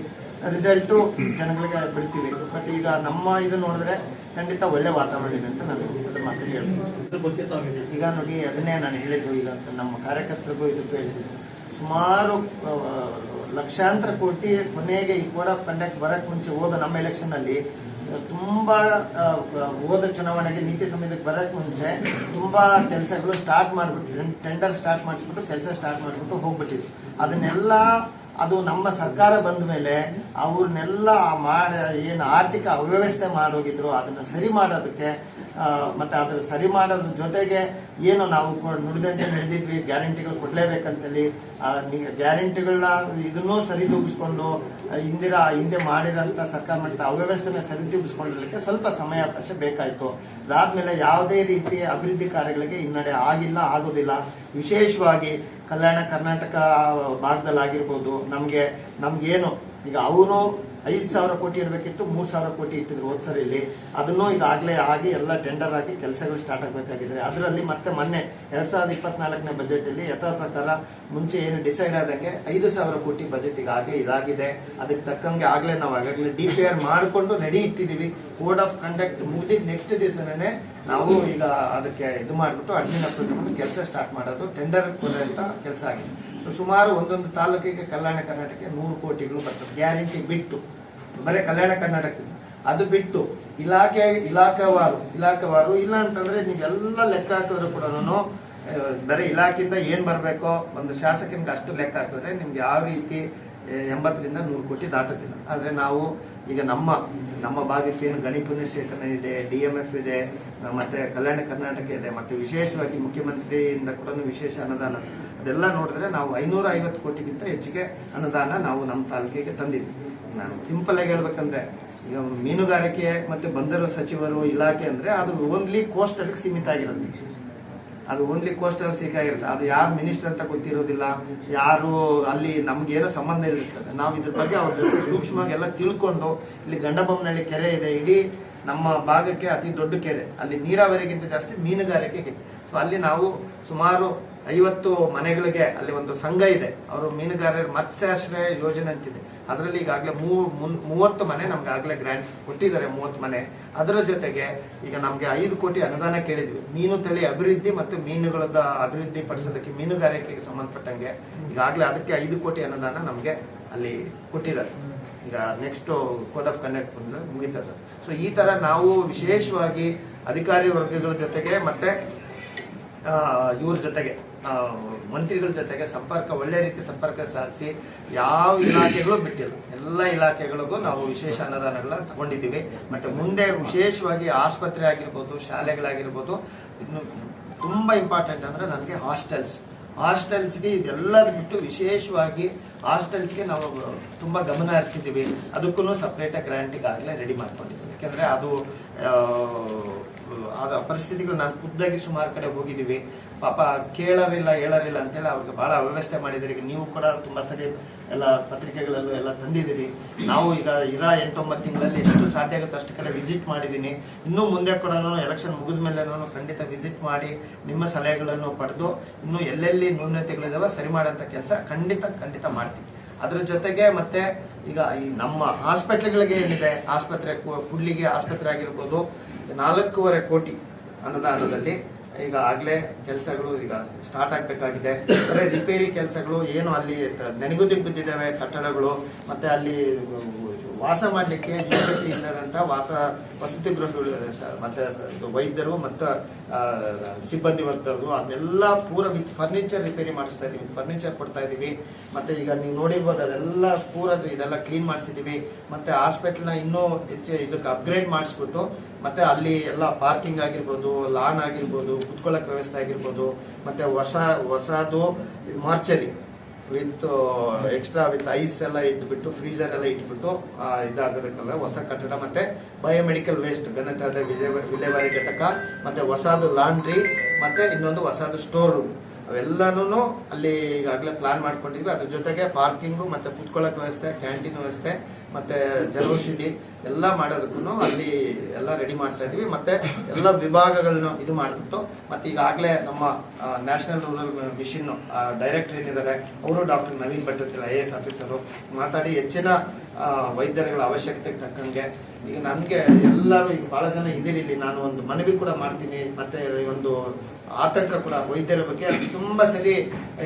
ರಿಸಲ್ಟು ಜನಗಳಿಗೆ ಬಿಡ್ತೀವಿ. ಬಟ್ ಈಗ ನಮ್ಮ ಇದು ನೋಡಿದ್ರೆ ಖಂಡಿತ ಒಳ್ಳೆ ವಾತಾವರಣ ಇದೆ ಅಂತ ನಾನು ಅದ್ರ ಮಾತು ಹೇಳ್ತೀನಿ. ಈಗ ನೋಡಿ ಅದನ್ನೇ ನಾನು ಹೇಳಿದ್ದು ಈಗ ನಮ್ಮ ಕಾರ್ಯಕರ್ತರಿಗೂ ಇದಕ್ಕೂ ಹೇಳ್ತಿದ್ದು ಸುಮಾರು ಲಕ್ಷಾಂತರ ಕೋಟಿ ಕೊನೆಗೆ ಈ ಕೋಡ್ ಆಫ್ ಕಂಡಕ್ಟ್ ಬರಕ್ ಮುಂಚೆ ಹೋದ ನಮ್ಮ ಎಲೆಕ್ಷನ್ ಅಲ್ಲಿ, ತುಂಬಾ ಹೋದ ಚುನಾವಣೆಗೆ ನೀತಿ ಸಂಹಿತೆಗೆ ಬರಕ್ ಮುಂಚೆ ತುಂಬಾ ಕೆಲಸಗಳು ಸ್ಟಾರ್ಟ್ ಮಾಡ್ಬಿಟ್ಟು ಟೆಂಡರ್ ಸ್ಟಾರ್ಟ್ ಮಾಡಿಸ್ಬಿಟ್ಟು, ಕೆಲಸ ಸ್ಟಾರ್ಟ್ ಮಾಡಿಬಿಟ್ಟು ಹೋಗ್ಬಿಟ್ಟಿದ್ವಿ ಅದನ್ನೆಲ್ಲ, ಅದು ನಮ್ಮ ಸರ್ಕಾರ ಬಂದ ಮೇಲೆ ಅವ್ರನ್ನೆಲ್ಲ ಮಾಡ, ಏನು ಆರ್ಥಿಕ ಅವ್ಯವಸ್ಥೆ ಮಾಡೋಗಿದ್ರು ಅದನ್ನ ಸರಿ ಮಾಡೋದಕ್ಕೆ ಮತ್ತೆ ಅದ್ರ ಸರಿ ಮಾಡೋದ್ರ ಜೊತೆಗೆ ಏನು ನಾವು ನುಡಿದಂತೆ ನಡೆದಿದ್ವಿ, ಗ್ಯಾರಂಟಿಗಳು ಕೊಡ್ಲೇಬೇಕಂತೇಳಿ ಗ್ಯಾರಂಟಿಗಳನ್ನ ಇದನ್ನೂ ಸರಿದೂಗಿಸ್ಕೊಂಡು ಇಂದಿರಾ, ಹಿಂದೆ ಮಾಡಿರೋಂಥ ಸರ್ಕಾರ ಮಟ್ಟದ ಅವ್ಯವಸ್ಥೆನ ಸರಿದೂಗಿಸ್ಕೊಂಡಿರಲಿಕ್ಕೆ ಸ್ವಲ್ಪ ಸಮಯಾವಕಾಶ ಬೇಕಾಯಿತು. ಅದಾದ್ಮೇಲೆ ಯಾವುದೇ ರೀತಿ ಅಭಿವೃದ್ಧಿ ಕಾರ್ಯಗಳಿಗೆ ಹಿನ್ನಡೆ ಆಗಿಲ್ಲ, ಆಗೋದಿಲ್ಲ. ವಿಶೇಷವಾಗಿ ಕಲ್ಯಾಣ ಕರ್ನಾಟಕ ಭಾಗದಲ್ಲಿ ಆಗಿರ್ಬೋದು ನಮಗೆ, ನಮಗೇನು, ಈಗ ಅವರು ಐದು ಸಾವಿರ ಕೋಟಿ ಇಡಬೇಕಿತ್ತು, ಮೂರು ಸಾವಿರ ಕೋಟಿ ಇಟ್ಟಿದ್ರು ಹೋದ್ ಸರಿ ಇಲ್ಲಿ ಅದನ್ನು ಈಗಾಗಲೇ ಆಗಿ ಎಲ್ಲ ಟೆಂಡರ್ ಆಗಿ ಕೆಲಸಗಳು ಸ್ಟಾರ್ಟ್ ಆಗಬೇಕಾಗಿದೆ. ಅದರಲ್ಲಿ ಮತ್ತೆ ಮೊನ್ನೆ ಎರಡ್ ಸಾವಿರದ ಇಪ್ಪತ್ನಾಲ್ಕನೇ ಬಜೆಟ್ ಅಲ್ಲಿ ಯಥಾ ಪ್ರಕಾರ ಮುಂಚೆ ಏನು ಡಿಸೈಡ್ ಆದಂಗೆ ಐದು ಸಾವಿರ ಕೋಟಿ ಬಜೆಟ್ ಈಗಾಗಲೇ ಇದಾಗಿದೆ. ಅದಕ್ಕೆ ತಕ್ಕಂಗೆ ಆಗಲೇ ನಾವು ಆಗಾಗಲೇ ಡಿ ಪಿ ಆರ್ ಮಾಡಿಕೊಂಡು ರೆಡಿ ಇಟ್ಟಿದ್ದೀವಿ ಕೋಡ್ ಆಫ್ ಕಂಡಕ್ಟ್ ಮುಗಿದಿದ್ದು ನೆಕ್ಸ್ಟ್ ದಿವಸನೇ ನಾವು ಈಗ ಅದಕ್ಕೆ ಇದು ಮಾಡಿಬಿಟ್ಟು ಅಡ್ಮಿನ್ ಅಪ್ರೂವ್ ತಗೊಂಡು ಕೆಲಸ ಸ್ಟಾರ್ಟ್ ಮಾಡೋದು ಟೆಂಡರ್ ಕೊಡುವಂತ ಕೆಲಸ ಆಗಿದೆ. ಸೊ ಸುಮಾರು ಒಂದೊಂದು ತಾಲೂಕಿಗೆ ಕಲ್ಯಾಣ ಕರ್ನಾಟಕಕ್ಕೆ ನೂರು ಕೋಟಿಗಳು ಬರ್ತದೆ ಗ್ಯಾರಂಟಿ ಬಿಟ್ಟು. ಬರೀ ಕಲ್ಯಾಣ ಕರ್ನಾಟಕದಿಂದ. ಅದು ಬಿಟ್ಟು ಇಲಾಖೆ, ಇಲಾಖಾವಾರು ಇಲಾಖಾವಾರು ಇಲ್ಲ ಅಂತಂದ್ರೆ ನೀವೆಲ್ಲ ಲೆಕ್ಕ ಹಾಕಿದ್ರು ಕೂಡ ಬರೀ ಇಲಾಖೆಯಿಂದ ಏನ್ ಬರಬೇಕೋ ಒಂದು ಶಾಸಕನಿಗೆ ಅಷ್ಟು ಲೆಕ್ಕ ಹಾಕಿದ್ರೆ ನಿಮ್ಗೆ ಯಾವ ರೀತಿ ಎಂಬತ್ತರಿಂದ ನೂರು ಕೋಟಿ ದಾಟುತ್ತಿಲ್ಲ ಆದರೆ ನಾವು ಈಗ ನಮ್ಮ ನಮ್ಮ ಭಾಗಕ್ಕೆ ಏನು ಗಣಿ ಪುನಶ್ಚೇತನ ಇದೆ, ಡಿ ಎಂ ಎಫ್ ಇದೆ, ಮತ್ತು ಕಲ್ಯಾಣ ಕರ್ನಾಟಕ ಇದೆ, ಮತ್ತೆ ವಿಶೇಷವಾಗಿ ಮುಖ್ಯಮಂತ್ರಿಯಿಂದ ಕೂಡ ವಿಶೇಷ ಅನುದಾನ. ಅದೆಲ್ಲ ನೋಡಿದ್ರೆ ನಾವು ಐನೂರ ಐವತ್ತು ಕೋಟಿಗಿಂತ ಹೆಚ್ಚಿಗೆ ಅನುದಾನ ನಾವು ನಮ್ಮ ತಾಲೂಕಿಗೆ ತಂದಿದ್ವಿ ನಾನು ಸಿಂಪಲ್ ಆಗಿ ಹೇಳ್ಬೇಕಂದ್ರೆ, ಈಗ ಮೀನುಗಾರಿಕೆ ಮತ್ತೆ ಬಂದರು ಸಚಿವರು ಇಲಾಖೆ ಅಂದ್ರೆ ಅದು ಓನ್ಲಿ ಕೋಸ್ಟಲ್ ಸೀಮಿತ ಆಗಿರುತ್ತೆ. ಅದು ಓನ್ಲಿ ಕೋಸ್ಟಲ್ ಸಿಕ್ಕಾಗಿರುತ್ತೆ ಅದು ಯಾರು ಮಿನಿಸ್ಟರ್ ಅಂತ ಗೊತ್ತಿರೋದಿಲ್ಲ. ಯಾರು ಅಲ್ಲಿ ನಮ್ಗೇನೋ ಸಂಬಂಧ ಇರ್ತದೆ ನಾವು ಇದ್ರ ಬಗ್ಗೆ ಅವ್ರ ಜೊತೆ ಸೂಕ್ಷ್ಮವಾಗಿ ಎಲ್ಲ ತಿಳ್ಕೊಂಡು, ಇಲ್ಲಿ ಗಂಡಬೊಮ್ಮನಹಳ್ಳಿ ಕೆರೆ ಇದೆ. ಇಡೀ ನಮ್ಮ ಭಾಗಕ್ಕೆ ಅತಿ ದೊಡ್ಡ ಕೆರೆ. ಅಲ್ಲಿ ನೀರಾವರಿಗಿಂತ ಜಾಸ್ತಿ ಮೀನುಗಾರಿಕೆಗೆ. ಸೊ ಅಲ್ಲಿ ನಾವು ಸುಮಾರು ಐವತ್ತು ಮನೆಗಳಿಗೆ ಅಲ್ಲಿ ಒಂದು ಸಂಘ ಇದೆ. ಅವರು ಮೀನುಗಾರರ ಮತ್ಸ್ಯಾಶ್ರಯ ಯೋಜನೆ ಅಂತಿದೆ. ಅದರಲ್ಲಿ ಈಗಾಗಲೇ ಮೂ ಮುನ್- ಮೂವತ್ತು ಮನೆ ನಮ್ಗೆ ಆಗಲೇ ಗ್ರಾಂಟ್ ಕೊಟ್ಟಿದ್ದಾರೆ, ಮೂವತ್ತು ಮನೆ. ಅದರ ಜೊತೆಗೆ ಈಗ ನಮಗೆ ಐದು ಕೋಟಿ ಅನುದಾನ ಕೇಳಿದ್ವಿ. ಮೀನು ತಳಿ ಅಭಿವೃದ್ಧಿ ಮತ್ತು ಮೀನುಗಳದ ಅಭಿವೃದ್ಧಿ ಪಡಿಸೋದಕ್ಕೆ, ಮೀನುಗಾರಿಕೆಗೆ ಸಂಬಂಧಪಟ್ಟಂಗೆ ಈಗಾಗಲೇ ಅದಕ್ಕೆ ಐದು ಕೋಟಿ ಅನುದಾನ ನಮಗೆ ಅಲ್ಲಿ ಕೊಟ್ಟಿದ್ದಾರೆ. ಈಗ ನೆಕ್ಸ್ಟ್ ಕೋಡ್ ಆಫ್ ಕಂಡಕ್ಟ್ ಬಂದು ಮುಗಿತದ ಸೊ ಈ ತರ ನಾವು ವಿಶೇಷವಾಗಿ ಅಧಿಕಾರಿ ವರ್ಗಗಳ ಜೊತೆಗೆ ಮತ್ತೆ ಇವ್ರ ಜೊತೆಗೆ ಮಂತ್ರಿಗಳ ಜೊತೆಗೆ ಸಂಪರ್ಕ, ಒಳ್ಳೆ ರೀತಿ ಸಂಪರ್ಕ ಸಾಧಿಸಿ ಯಾವ ಇಲಾಖೆಗಳು ಬಿಟ್ಟಿಲ್ಲ. ಎಲ್ಲ ಇಲಾಖೆಗಳಿಗೂ ನಾವು ವಿಶೇಷ ಅನುದಾನಗಳನ್ನ ತಗೊಂಡಿದ್ದೀವಿ. ಮತ್ತೆ ಮುಂದೆ ವಿಶೇಷವಾಗಿ ಆಸ್ಪತ್ರೆ ಆಗಿರ್ಬೋದು, ಶಾಲೆಗಳಾಗಿರ್ಬೋದು, ಇನ್ನು ತುಂಬಾ ಇಂಪಾರ್ಟೆಂಟ್ ಅಂದ್ರೆ ನನಗೆ ಹಾಸ್ಟೆಲ್ಸ್. ಹಾಸ್ಟೆಲ್ಸ್ಗೆ ಇದೆಲ್ಲ ಬಿಟ್ಟು ವಿಶೇಷವಾಗಿ ಹಾಸ್ಟೆಲ್ಸ್ಗೆ ನಾವು ತುಂಬಾ ಗಮನ ಹರಿಸಿದ್ದೀವಿ. ಅದಕ್ಕೂ ಸಪ್ರೇಟಾಗಿ ಗ್ರ್ಯಾಂಟ್ಗಾಗಲೇ ರೆಡಿ ಮಾಡ್ಕೊಂಡಿದ್ದೀವಿ. ಯಾಕೆಂದರೆ ಅದು ಆದ ಪರಿಸ್ಥಿತಿಗಳು ನಾನು ಖುದ್ದಾಗಿ ಸುಮಾರು ಕಡೆ ಹೋಗಿದ್ದೀವಿ. ಪಾಪ ಕೇಳರಿಲ್ಲ, ಹೇಳರಿಲ್ಲ ಅಂತೇಳಿ ಅವ್ರಿಗೆ ಬಹಳ ವ್ಯವಸ್ಥೆ ಮಾಡಿದಿರಿ ಈಗ ನೀವು ಕೂಡ ತುಂಬಾ ಸರಿ ಎಲ್ಲ ಪತ್ರಿಕೆಗಳಲ್ಲೂ ಎಲ್ಲ ತಂದಿದ್ದೀರಿ. ನಾವು ಈಗ ಇರಾ ಎಂಟೊಂಬತ್ತು ತಿಂಗಳಲ್ಲಿ ಎಷ್ಟು ಸಾಧ್ಯ ಆಗುತ್ತೆ ಅಷ್ಟು ಕಡೆ ವಿಸಿಟ್ ಮಾಡಿದ್ದೀನಿ. ಇನ್ನೂ ಮುಂದೆ ಕೂಡ ಎಲೆಕ್ಷನ್ ಮುಗಿದ ಮೇಲೆ ನಾನು ಖಂಡಿತ ವಿಸಿಟ್ ಮಾಡಿ ನಿಮ್ಮ ಸಲಹೆಗಳನ್ನು ಪಡೆದು ಇನ್ನೂ ಎಲ್ಲೆಲ್ಲಿ ನ್ಯೂನತೆಗಳಿದಾವೆ ಸರಿ ಮಾಡೋಂಥ ಕೆಲಸ ಖಂಡಿತ ಖಂಡಿತ ಮಾಡ್ತೀವಿ. ಅದ್ರ ಜೊತೆಗೆ ಮತ್ತೆ ಈಗ ಈ ನಮ್ಮ ಆಸ್ಪತ್ರೆಗಳಿಗೆ ಏನಿದೆ, ಆಸ್ಪತ್ರೆ ಕುಡ್ಲಿಗೆ ಆಸ್ಪತ್ರೆ ಆಗಿರ್ಬೋದು, ನಾಲ್ಕೂವರೆ ಕೋಟಿ ಅನುದಾನದಲ್ಲಿ ಈಗ ಆಗ್ಲೇ ಕೆಲಸಗಳು ಈಗ ಸ್ಟಾರ್ಟ್ ಆಗ್ಬೇಕಾಗಿದೆ. ಅಂದ್ರೆ ರಿಪೇರಿ ಕೆಲಸಗಳು ಏನು ಅಲ್ಲಿ ನೆನೆಗುದಿಗೆ ಬಿದ್ದಿದ್ದಾವೆ ಕಟ್ಟಡಗಳು, ಮತ್ತೆ ಅಲ್ಲಿ ವಾಸ ಮಾಡಲಿಕ್ಕೆ ಯೋಗ್ಯತೆ ಇಲ್ಲದಂಥ ವಾಸ ವಸತಿ ಗೃಹಗಳು. ಮತ್ತೆ ವೈದ್ಯರು ಮತ್ತು ಸಿಬ್ಬಂದಿ ವರ್ಗದವರು, ಅದನ್ನೆಲ್ಲ ಪೂರ ವಿತ್ ಫರ್ನಿಚರ್ ರಿಪೇರಿ ಮಾಡಿಸ್ತಾ ಇದೀವಿ. ಫರ್ನಿಚರ್ ಕೊಡ್ತಾ ಇದೀವಿ. ಮತ್ತೆ ಈಗ ನೀವು ನೋಡಿರ್ಬೋದು ಅದೆಲ್ಲ ಪೂರ ಇದೆಲ್ಲ ಕ್ಲೀನ್ ಮಾಡಿಸಿದೀವಿ. ಮತ್ತೆ ಹಾಸ್ಪಿಟಲ್ನ ಇನ್ನೂ ಹೆಚ್ಚು ಇದಕ್ಕೆ ಅಪ್ಗ್ರೇಡ್ ಮಾಡಿಸ್ಬಿಟ್ಟು, ಮತ್ತೆ ಅಲ್ಲಿ ಎಲ್ಲ ಪಾರ್ಕಿಂಗ್ ಆಗಿರ್ಬೋದು ಲಾನ್ ಆಗಿರ್ಬೋದು ಕುತ್ಕೊಳ್ಳೋಕೆ ವ್ಯವಸ್ಥೆ ಆಗಿರ್ಬೋದು, ಮತ್ತೆ ಹೊಸ, ಹೊಸದು mortuary with extra with ice ಎಲ್ಲ ಇಟ್ಬಿಟ್ಟು ಫ್ರೀಸರ್ ಎಲ್ಲ ಇಟ್ಬಿಟ್ಟು ಇದಾಗೋದಕ್ಕಲ್ಲ, ಹೊಸ ಕಟ್ಟಡ ಮತ್ತೆ ಬಯೋಮೆಡಿಕಲ್ ವೇಸ್ಟ್ ಘನತಾದ ವಿಲೇ- ವಿಲೇವಾರಿ ಘಟಕ, ಮತ್ತೆ ಹೊಸದು ಲಾಂಡ್ರಿ ಮತ್ತೆ ಇನ್ನೊಂದು ಹೊಸದು ಸ್ಟೋರ್ ರೂಮ್ ಅವೆಲ್ಲನೂ ಅಲ್ಲಿ ಈಗಾಗಲೇ ಪ್ಲಾನ್ ಮಾಡ್ಕೊಂಡಿದ್ವಿ. ಅದ್ರ ಜೊತೆಗೆ ಪಾರ್ಕಿಂಗು ಮತ್ತೆ ಕುತ್ಕೊಳ್ಳೋಕೆ ವ್ಯವಸ್ಥೆ ಕ್ಯಾಂಟೀನ್ ವ್ಯವಸ್ಥೆ ಮತ್ತೆ ಜನೌಷಧಿ ಎಲ್ಲ ಮಾಡೋದಕ್ಕೂ ಅಲ್ಲಿ ಎಲ್ಲ ರೆಡಿ ಮಾಡ್ತಾ ಇದೀವಿ ಮತ್ತೆ ಎಲ್ಲ ವಿಭಾಗಗಳನ್ನ ಇದು ಮಾಡಿಬಿಟ್ಟು, ಮತ್ತೆ ಈಗಾಗಲೇ ನಮ್ಮ ನ್ಯಾಷನಲ್ ರೂರಲ್ ಮಿಷನ್ ಡೈರೆಕ್ಟರ್ ಏನಿದ್ದಾರೆ, ಅವರು ಡಾಕ್ಟರ್ ನವೀನ್ ಭಟ್ಟತಿಲ್ಲ ಐ ಎ ಎಸ್ ಆಫೀಸರು ಮಾತಾಡಿ ಹೆಚ್ಚಿನ ವೈದ್ಯರುಗಳ ಅವಶ್ಯಕತೆಗೆ ತಕ್ಕಂಗೆ, ಈಗ ನನಗೆ ಎಲ್ಲರೂ ಈಗ ಭಾಳ ಜನ ಇದೀರಿ ಇಲ್ಲಿ. ನಾನು ಒಂದು ಮನವಿ ಕೂಡ ಮಾಡ್ತೀನಿ. ಮತ್ತೆ ಒಂದು ಆತಂಕ ಕೂಡ ವೈದ್ಯರ ಬಗ್ಗೆ ತುಂಬಾ ಸರಿ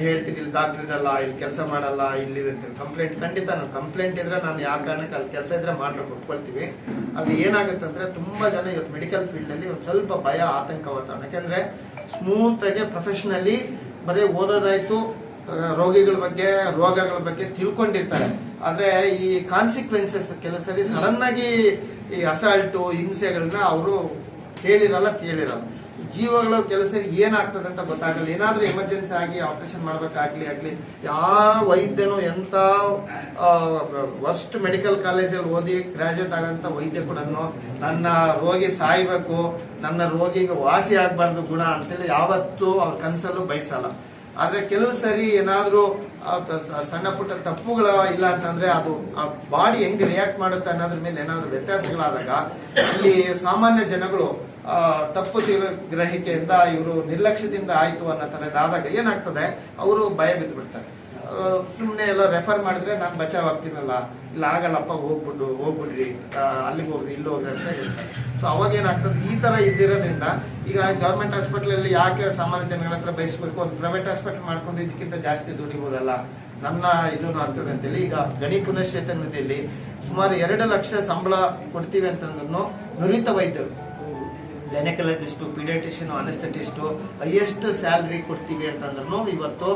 ಹೇಳ್ತೀನಿ, ಇಲ್ಲಿ ಡಾಕ್ಟರ್ ಇರಲ್ಲ ಇಲ್ಲಿ ಕೆಲಸ ಮಾಡಲ್ಲ, ಇಲ್ಲಿ ಕಂಪ್ಲೇಂಟ್ ಖಂಡಿತ ನಾನು ಕಂಪ್ಲೇಂಟ್ ಇದ್ರೆ ನಾನು ಯಾವ ಕಾರಣಕ್ಕೆ ಅಲ್ಲಿ ಕೆಲಸ ಇದ್ರೆ ಮಾಡ್ಬೇಕು, ಒಪ್ಕೊಳ್ತೀವಿ. ಆದ್ರೆ ಏನಾಗುತ್ತೆ ಅಂದ್ರೆ ತುಂಬಾ ಜನ ಇವತ್ತು ಮೆಡಿಕಲ್ ಫೀಲ್ಡ್ ಅಲ್ಲಿ ಒಂದು ಸ್ವಲ್ಪ ಭಯ, ಆತಂಕ ವಾತಾವರಣ. ಯಾಕಂದ್ರೆ ಸ್ಮೂತ್ ಆಗಿ ಪ್ರೊಫೆಷನಲಿ ಬರೀ ಓದೋದಾಯ್ತು ರೋಗಿಗಳ ಬಗ್ಗೆ, ರೋಗಗಳ ಬಗ್ಗೆ ತಿಳ್ಕೊಂಡಿರ್ತಾರೆ. ಆದ್ರೆ ಈ ಕಾನ್ಸಿಕ್ವೆನ್ಸಸ್ ಕೆಲವು ಸರಿ ಆಗಿ ಈ ಅಸಾಲ್ಟು ಹಿಂಸೆಗಳನ್ನ ಅವರು ಕೇಳಿರಲ್ಲ ಕೇಳಿರಲ್ಲ. ಜೀವಗಳು ಕೆಲವು ಸರಿ ಏನಾಗ್ತದೆ ಅಂತ ಗೊತ್ತಾಗಲ್ಲ. ಏನಾದ್ರೂ ಎಮರ್ಜೆನ್ಸಿ ಆಗಿ ಆಪರೇಷನ್ ಮಾಡ್ಬೇಕಾಗ್ಲಿ, ಆಗಲಿ, ಯಾವ ವೈದ್ಯನು ಎಂಥ ವರ್ಸ್ಟ್ ಮೆಡಿಕಲ್ ಕಾಲೇಜಲ್ಲಿ ಓದಿ ಗ್ರಾಜುಯೇಟ್ ಆಗಂತ ವೈದ್ಯ ಕೂಡ ನನ್ನ ರೋಗಿ ಸಾಯಬೇಕು, ನನ್ನ ರೋಗಿಗೆ ವಾಸಿ ಆಗಬಾರ್ದು ಗುಣ ಅಂತೇಳಿ ಯಾವತ್ತೂ ಅವ್ರ ಕನಸಲ್ಲೂ ಬಯಸಲ್ಲ. ಆದ್ರೆ ಕೆಲವು ಸರಿ ಏನಾದರೂ ಸಣ್ಣ ಪುಟ್ಟ ತಪ್ಪುಗಳ ಇಲ್ಲ ಅಂತಂದ್ರೆ ಅದು ಆ ಬಾಡಿ ಹೆಂಗೆ ರಿಯಾಕ್ಟ್ ಮಾಡುತ್ತೆ ಅನ್ನೋದ್ರ ಮೇಲೆ ಏನಾದ್ರೂ ವ್ಯತ್ಯಾಸಗಳಾದಾಗ, ಅಲ್ಲಿ ಸಾಮಾನ್ಯ ಜನಗಳು ತಪ್ಪು ತಿಳಿ ಗ್ರಹಿಕೆಯಿಂದ ಇವರು ನಿರ್ಲಕ್ಷ್ಯದಿಂದ ಆಯ್ತು ಅನ್ನೋ ಥರದ್ದಾದಾಗ ಏನಾಗ್ತದೆ? ಅವರು ಭಯ ಬಿದ್ದು ಬಿಡ್ತಾರೆ ಸುಮ್ಮನೆ ಎಲ್ಲ ರೆಫರ್ ಮಾಡಿದ್ರೆ ನಾನು ಬಚಾವ್ ಆಗ್ತೀನಲ್ಲ, ಇಲ್ಲ ಆಗಲ್ಲಪ್ಪ, ಹೋಗ್ಬಿಡು, ಹೋಗ್ಬಿಡ್ರಿ ಅಲ್ಲಿಗೆ ಹೋಗ್ರಿ ಇಲ್ಲಿ ಹೋಗ್ರಿ ಅಂತ ಹೇಳ್ತಾರೆ. ಸೊ ಅವಾಗ ಏನಾಗ್ತದೆ? ಈ ತರ ಇದ್ದಿರೋದ್ರಿಂದ ಈಗ ಗೌರ್ಮೆಂಟ್ ಹಾಸ್ಪಿಟಲ್ ಯಾಕೆ ಸಾಮಾನ್ಯ ಜನಗಳ ಹತ್ರ ಬಯಸ್ಬೇಕು? ಒಂದು ಪ್ರೈವೇಟ್ ಹಾಸ್ಪಿಟಲ್ ಮಾಡ್ಕೊಂಡು ಇದಕ್ಕಿಂತ ಜಾಸ್ತಿ ದುಡಿಬೋದಲ್ಲ, ನನ್ನ ಇದೂ ಆಗ್ತದೆ ಅಂತೇಳಿ ಈಗ ಗಣಿ ಪುನಶ್ಚೇತನದಲ್ಲಿ ಸುಮಾರು ಎರಡು ಲಕ್ಷ ಸಂಬಳ ಕೊಡ್ತೀವಿ ಅಂತಂದ್ರೂ ನುರಿತ ವೈದ್ಯರು. Gynaecologist paediatrician anaesthetist highest salary ಕೊಡ್ತೀವಿ ಅಂತಂದ್ರೂ ಇವತ್ತು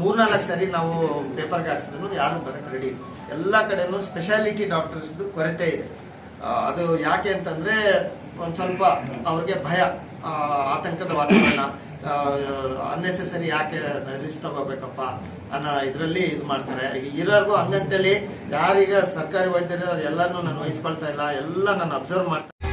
ಮೂರ್ನಾಲ್ಕು ಸರಿ ನಾವು ಪೇಪರ್ಗೆ ಹಾಕ್ಸಿದ್ರು ಯಾರು ಬರಕ್ಕೆ ರೆಡಿ ಎಲ್ಲ ಕಡೆನೂ ಸ್ಪೆಷಾಲಿಟಿ ಡಾಕ್ಟರ್ಸ್ದು ಕೊರತೆ ಇದೆ. ಅದು ಯಾಕೆ ಅಂತಂದ್ರೆ ಒಂದು ಸ್ವಲ್ಪ ಅವ್ರಿಗೆ ಭಯ ಆತಂಕದ ವಾತಾವರಣ ಅನ್ನೆಸೆಸರಿ ಯಾಕೆ ರಿಸ್ಕ್ ತಗೋಬೇಕಪ್ಪ ಅನ್ನೋ ಇದರಲ್ಲಿ ಇದು ಮಾಡ್ತಾರೆ. ಇರೋರ್ಗು ಹಂಗಂತೇಳಿ ಯಾರೀಗ ಸರ್ಕಾರಿ ವೈದ್ಯರು ಎಲ್ಲನೂ ನಾನು ವಹಿಸ್ಕೊಳ್ತಾ ಇಲ್ಲ, ಎಲ್ಲ ನಾನು ಅಬ್ಸರ್ವ್ ಮಾಡ್ತಾ